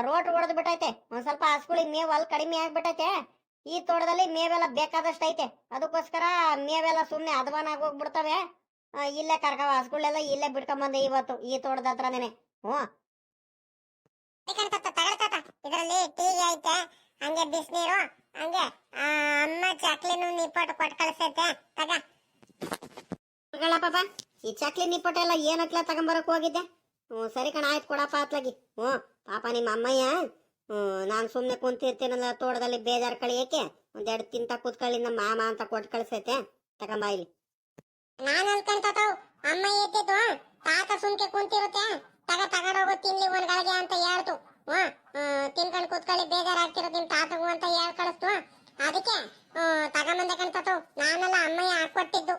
Speaker 2: ರೋಟ್ ಹೊಡೆದ್ ಬಿಟ್ಟೈತೆ. ಒಂದ್ ಸ್ವಲ್ಪ ಹಸ್ಗುಳಿಗೆ ಮೇವು ಅಲ್ಲಿ ಕಡಿಮೆ ಆಗ್ಬಿಟ್ಟೈತೆ. ಈ ತೋಟದಲ್ಲಿ ಮೇವೆಲ್ಲ ಬೇಕಾದಷ್ಟು ಐತೆ. ಅದಕ್ಕೋಸ್ಕರ ಮೇವೆಲ್ಲ ಸುಮ್ಮನೆ ಅಧ್ವಾನ ಆಗೋಗ್ಬಿಡ್ತವೆ ಇಲ್ಲೇ ಕರ್ಕವ ಹಸ್ಗಳೆಲ್ಲ ಇಲ್ಲೇ ಬಿಡ್ಕೊಂಬಂದೆ ಇವತ್ತು ಈ ತೋಟದ ಹತ್ರನೇ ಹ್ಞೂ.
Speaker 1: ಇದರಲ್ಲಿ ಟೀ ಐತೆ ಹಂಗೆ ಬಿಸಿನೀರು ಹಂಗೆ ಅಮ್ಮ ಚಕ್ಲಿನೂ ನಿಪ್ಪಟ್ಟು ಕೊಟ್ಟು ಕಳ್ಸೈತೆ. ತಗ.
Speaker 2: ಪಾಪ. ಈ ಚಕ್ಲಿ ನಿಪ್ಪಟ ಎಲ್ಲ ಏನಕ್ಲ ತಗೊಂಬರಕ್ ಹೋಗಿದ್ದೆ? ಹ್ಞೂ ಸರಿ ಕಣ ಆಯ್ತು ಕೊಡಪ್ಪ ಅತ್ಲಾಗಿ. ಹ್ಞೂ ಪಾಪ ನಿಮ್ಮ ಅಮ್ಮಯ್ಯ ನಾನು ಸುಮ್ಮನೆ ಕುಂತಿರ್ತೀನಲ್ಲ ತೋಟದಲ್ಲಿ ಬೇಜಾರು ಕಳಿಯಕ್ಕೆ ಒಂದೆರಡು ತಿಂತ ಕೂತ್ಕೊಳ್ಳಿ, ನಮ್ಮ ಮಾಮ ಅಂತ ಕೊಟ್ಟು ಕಳ್ಸೈತೆ. ತಗೊಂಬ ಇಲ್ಲಿ.
Speaker 1: ನಾನು ಅನ್ಕೊಂತಾವ್ ಅಮ್ಮ ಎತ್ತಿದ್ದು ತಾತ ಸುಮ್ಕೆ ಕುಂತಿರುತ್ತೆ. ತಗ, ತಗೊಂಡೋಗು ತಿನ್ಲಿ ಒಂದ್ ಗಳಿಗೆ ಅಂತ ಹೇಳ್ತು. ಹ್ಮ್ ತಿನ್ಕೊಂಡು ಕೂತ್ಕೊಳ್ಳಿ ಬೇಜಾರಾಗ್ತಿರೋದು ನಿಮ್ ತಾತಗೂ ಅಂತ ಹೇಳ್ ಕಳಿಸ್ತು. ಅದಕ್ಕೆ ತಗೊಂಬಂದೆ ಕಣ್ತಾತು ನಾನೆಲ್ಲ ಅಮ್ಮಯ್ಯ ಹಾಕೊಟ್ಟಿದ್ದು.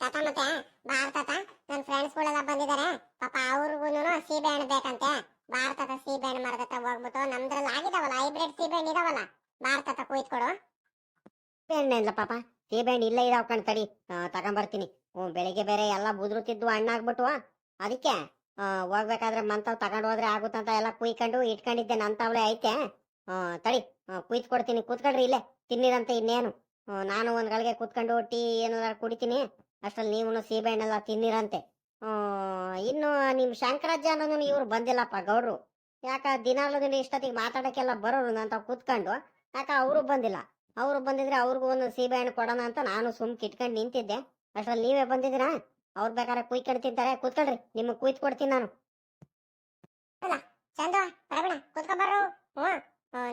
Speaker 1: ತಾತ ಮತ್ತೆ ಭಾರತತ ನನ್ ಫ್ರೆಂಡ್ಸ್ ಗಳೆಲ್ಲ ಬಂದಿದ್ದಾರೆ ಪಾಪ ಅವ್ರಿಗೂನು ಸೀಬೆ ಹಣ್ಣು ಬೇಕಂತೆ. ಭಾರತದ ಸೀಬೆ ಹಣ್ಣು ಮರದ ಹತ್ರ ಹೋಗ್ಬಿಟ್ಟು ನಮ್ದ್ರಲ್ಲಿ ಆಗಿದಾವಲ್ಲ ಹೈಬ್ರಿಡ್ ಸೀಬೆ ಹಣ್ಣು ಇದಾವಲ್ಲ ಭಾರತ
Speaker 2: ಕೊಡು. ಇಲ್ಲ ಪಾಪ ಸೀಬೆಹಣ್ಣು ಇಲ್ಲೇ ಇದಾವ್ ಕಣ್ ತಡಿ. ತಗೊಂಬರ್ತೀನಿ. ಬೆಳಿಗ್ಗೆ ಬೇರೆ ಎಲ್ಲ ಬುದ್ರುತಿದ್ದು ಹಣ್ಣಾಗ್ಬಿಟ್ಟು ಅದಕ್ಕೆ ಹೋಗ್ಬೇಕಾದ್ರೆ ಮಂತವ್ ತಗೊಂಡು ಹೋದ್ರೆ ಆಗುತ್ತಂತ ಎಲ್ಲ ಕುಯ್ಕೊಂಡು ಇಟ್ಕೊಂಡಿದ್ದೆ ನಂತವಳೆ ಐತೆ. ತಡಿ ಕುಯ್ತ್ ಕೊಡ್ತೀನಿ. ಕೂತ್ಕೊಳ್ರಿ ಇಲ್ಲೇ ತಿನ್ನಿರಂತೆ ಇನ್ನೇನು. ನಾನು ಒಂದ್ ಗಳಿಗೆ ಕೂತ್ಕೊಂಡು ಟೀ ಏನಾದ್ರು ಕುಡಿತೀನಿ. ಅಷ್ಟ್ರಲ್ಲಿ ನೀವು ಸೀಬೆಹಣ್ಣೆಲ್ಲ ತಿನ್ನಿರಂತೆ. ಆ, ಇನ್ನು ನಿಮ್ ಶಂಕರಜ್ಜ ಅನ್ನೋನು ಇವ್ರು ಬಂದಿಲ್ಲಪ್ಪ ಗೌಡ್ರು. ಯಾಕ ದಿನಾಲು ದಿನ ಇಷ್ಟೊತ್ತಿಗೆ ಮಾತಾಡಕ್ಕೆಲ್ಲ ಬರೋರು ಅಂತ ಕೂತ್ಕೊಂಡು, ಯಾಕ ಅವರು ಬಂದಿಲ್ಲ. ಅವ್ರು ಬಂದಿದ್ರೆ ಅವ್ರಿಗೂ ಒಂದು ಸೀಬೆ ಹಣ್ಣು ಕೊಡೋಣ ಅಂತ ನಾನು ಸುಮ್ ಕಿಟ್ಕೊಂಡು ನಿಂತಿದ್ದೆ. ಅಷ್ಟ್ರಲ್ಲಿ ನೀವೇ ಬಂದಿದ್ದೀರಾ? ಅವ್ರು ಬೇಕಾದ್ರೆ ಕುಯ್ಕೊಂಡು ತಿಂತಾರೆ. ಕೂತ್ಕೊಳ್ರಿ, ನಿಮಗೆ ಕುಯ್ತು ಕೊಡ್ತೀನಿ ನಾನು.
Speaker 3: ಚಂದ್ರ ಚಂದು ಪ್ರವೀಣ ಹ್ಮ್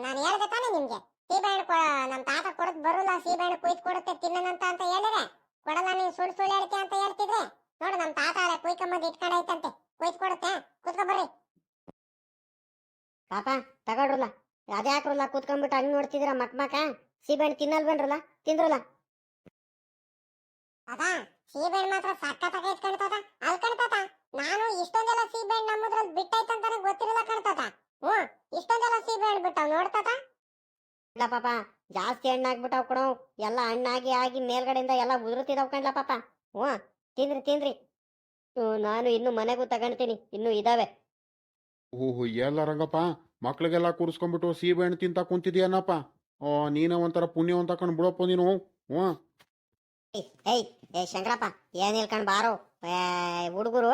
Speaker 3: ನಾನು ಹೇಳ್ದೆ ತಾನೆ ನಿಮ್ಗೆ ಸೀಬೆಹಣ್ಣು ಕೊ ನಮ್ ತಾತ ಕೊಡದ್ ಬರೋಲ್ಲ ಸೀಬೆಹಣ್ಣು ಕುಯ್ದು ಕೊಡುತ್ತೆ ತಿನ್ನನಂತ ಅಂತ ಹೇಳಿದ್ರೆ ಕೊಡಲ್ಲ ನೀವು ಸುಳ್ಳು ಸುಳ್ಳು ಹೇಳ್ತೀಯ ಅಂತ ಹೇಳ್ತಿದ್ರೆ ನೋಡು ನಮ್ ತಾತ ಅಲ್ಲ ಕುಯ್ಕೊಂಬಂದು ಇಟ್ಕೊಂಡೈತಂತೆ ಕುಯ್ದು ಕೊಡುತ್ತೆ ಕುತ್ಕೊಂಬರ್ರಿ
Speaker 1: ಪಾಪ ತಗೊಳ್ರಲ್ಲ ಅದ್ಯಾಕ್ರಲ್ಲ ನೋಡ್ತಿದ್ದೀರ ಮಕ್ ಮಕ? ಸೀಬೆಹಣ್ಣು ತಿನ್ನಲ್ವೇನ್ರಲ್ಲ? ತಿಂದ್ರಲ್ಲ?
Speaker 3: ಅದಾ ಸೀಬೆಹಣ್ಣು ಮಾತ್ರ ಸಖತ್ತಾಗೈತ್ ಕಣ್ತದ. ಅಲ್ ಕಣ್ತದ ನಾನು ಇಷ್ಟೊಂದೆಲ್ಲ ಸೀಬೆಹಣ್ಣು ನಮ್ಮದ್ರಲ್ಲಿ ಬಿಟ್ಟೈತಂತಾನೆ ಗೊತ್ತಿರಲ್ಲ ಕಣ್ತದ. ಹ್ಮ್ ಇಷ್ಟೊಂದೆಲ್ಲ ಸೀಬೆಹಣ್ಣು ಬಿಟ್ಟಾವ್ ನೋಡ್ತದ?
Speaker 1: ಇಲ್ಲ ಪಾಪ ಜಾಸ್ತಿ ಹಣ್ಣಾಗ್ಬಿಟ್ಟಾವ್ ಕಣೋ. ಎಲ್ಲ ಹಣ್ಣಾಗಿ ಆಗಿ ಮೇಲ್ಗಡೆಯಿಂದ ಎಲ್ಲ ಉದುರುತ್ತಿದಾವ್ ಕಣ್ಲ ಪಾಪ. ಹ್ಞೂ ತಿಂದ್ರಿ ತಿಂದ್ರಿ ನಾನು ಇನ್ನು ಮನೆಗೂ ತಗೊಂಡ್ತೀನಿ ಇನ್ನು ಇದಾವೆ.
Speaker 4: ಓಹೋ ಎಲ್ಲ ರಂಗಪ್ಪ. ಮಕ್ಳಿಗೆಲ್ಲ ಕೂರಿಸ್ಕೊಂಡ್ಬಿಟ್ಟು ಸೀಬೆಹಣ್ಣು ತಿಂತ ಕುಂತಿದ್ಯಾನಪ್ಪ. ಓ ನೀನ ಒಂಥರ ಪುಣ್ಯವಂತ ಕಂಡು ಬಿಡಪ್ಪ ನೀನು. ಹ್ಞೂ.
Speaker 1: ಏಯ್, ಏ ಶಂಕರಪ್ಪ ಏನ್ ಇಲ್ಕಂಡ್ ಬಾರೋ. ಹುಡುಗರು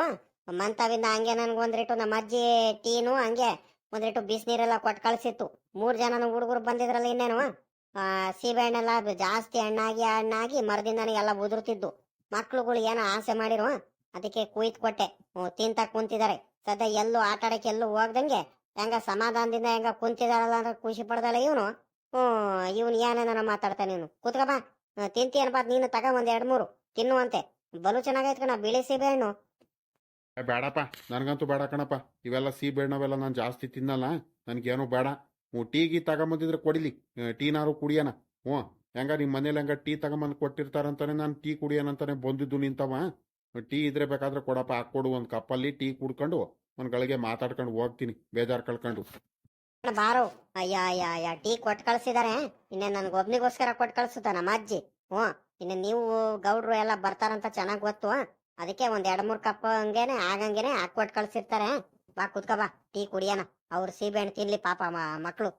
Speaker 1: ಮಂತವಿಂದ ಹಂಗೆ ನನ್ಗೆ ಒಂದ್ರಿಟ್ಟು ನಮ್ಮ ಅಜ್ಜಿ ಟೀನು ಹಂಗೆ ಒಂದ್ರಿಟ್ಟು ಬಿಸಿನೀರೆಲ್ಲ ಕೊಟ್ಟು ಕಳಿಸಿತ್ತು. ಮೂರು ಜನ ಹುಡುಗರು ಬಂದಿದ್ರಲ್ಲ ಇನ್ನೇನು? ಸೀಬೆ ಹಣ್ಣೆಲ್ಲ ಜಾಸ್ತಿ ಹಣ್ಣಾಗಿ ಹಣ್ಣಾಗಿ ಮರದಿಂದನೇ ಎಲ್ಲ ಉದುರ್ತಿದ್ದು. ಮಕ್ಳುಗಳು ಏನೋ ಆಸೆ ಮಾಡಿರು ಅದಕ್ಕೆ ಕುಯ್ದು ಕೊಟ್ಟೆ. ತಿಂತ ಕುಂತಿದ್ದಾರೆ. ಸದ್ಯ ಎಲ್ಲೂ ಆಟ ಆಡಕ್ಕೆ ಎಲ್ಲೂ ಹೋಗ್ದಂಗೆ ಹೆಂಗ ಸಮಾಧಾನದಿಂದ ಹೆಂಗ ಕುಂತಿದಾರಲ್ಲ ಅಂದ್ರೆ ಖುಷಿ ಪಡ್ದಲ್ಲ ಇವನು. ಹ್ಞೂ ಇವನು ಏನೇನ ಮಾತಾಡ್ತಾನೆ ಇವನು. ಕೂತ್ಕ ಬಾ. ಆ, ತಿಂತೀಯನಪ್ಪ ನೀನು ತಗ ಒಂದ್ ಎರಡ್ ಮೂರು. ತಿನ್ನುವಂತೆ. ಬಲು ಚೆನ್ನಾಗೈತ್ ಕಣ ಬಿಳಿ ಸೀಬೆ ಹಣ್ಣು.
Speaker 4: ಬೇಡಪ್ಪ ನನಗಂತೂ ಬೇಡ ಕಣಪ್ಪ. ಇವೆಲ್ಲ ಸೀಬೆಹಣ್ಣವೆಲ್ಲ ನಾನು ಜಾಸ್ತಿ ತಿನ್ನಲ್ಲ. ನನಗೇನು ಬೇಡ. ಹ್ಞೂ ಟೀ ಗೀ ತಗೊಂಬಂದಿದ್ರೆ ಕೊಡಿಲಿ. ಟೀನಾರು ಕುಡಿಯೋಣ ಹ್ಞೂ ಹೆಂಗ ನಿಮ್ಮ ಮನೇಲಿ ಹೆಂಗ ಟೀ ತಗೊಂಬಂದು ಕೊಟ್ಟಿರ್ತಾರಂತಾನೆ ನಾನು ಟೀ ಕುಡಿಯೋಣಂತಾನೆ ಬಂದಿದ್ದು ನಿಂತವ. ಟೀ ಇದ್ರೆ ಬೇಕಾದ್ರೆ ಕೊಡಪ್ಪ ಹಾಕ್ಕೊಡು ಒಂದು ಕಪ್ಪಲ್ಲಿ ಟೀ ಕುಡ್ಕೊಂಡು ಒಂದು ಗಳಿಗೆ ಮಾತಾಡ್ಕೊಂಡು ಹೋಗ್ತೀನಿ, ಬೇಜಾರು ಕಳ್ಕೊಂಡು.
Speaker 1: ಬಾರು, ಅಯ್ಯ ಅಯ್ಯ ಟೀ ಕೊಟ್ಟು ಕಳ್ಸಿದಾರೆ. ಇನ್ನೇ ನನ್ಗೆ ಒಬ್ನಿಗೋಸ್ಕರ ಕೊಟ್ಟು ಕಳ್ಸುತ್ತ? ನಮ್ಮ ಅಜ್ಜಿ. ಹ್ಞೂ, ಇನ್ನು ನೀವು ಗೌಡ್ರು ಎಲ್ಲ ಬರ್ತಾರಂತ ಚೆನ್ನಾಗ್ ಗೊತ್ತು. ಅದಕ್ಕೆ ಒಂದ್ ಎರಡ್ ಮೂರ್ ಕಪ್ ಹಂಗೇನೆ, ಆಗಂಗೇನೆ ಹಾಕೊಟ್ಟು ಕಳ್ಸಿರ್ತಾರೆ. ಬಾ ಕುತ್ಕ ಬಾ, ಟೀ ಕುಡಿಯೋಣ. ಅವ್ರು ಸೀಬೆ ಹಣ್ಣು ತಿನ್ಲಿ ಪಾಪ ಮಕ್ಳು.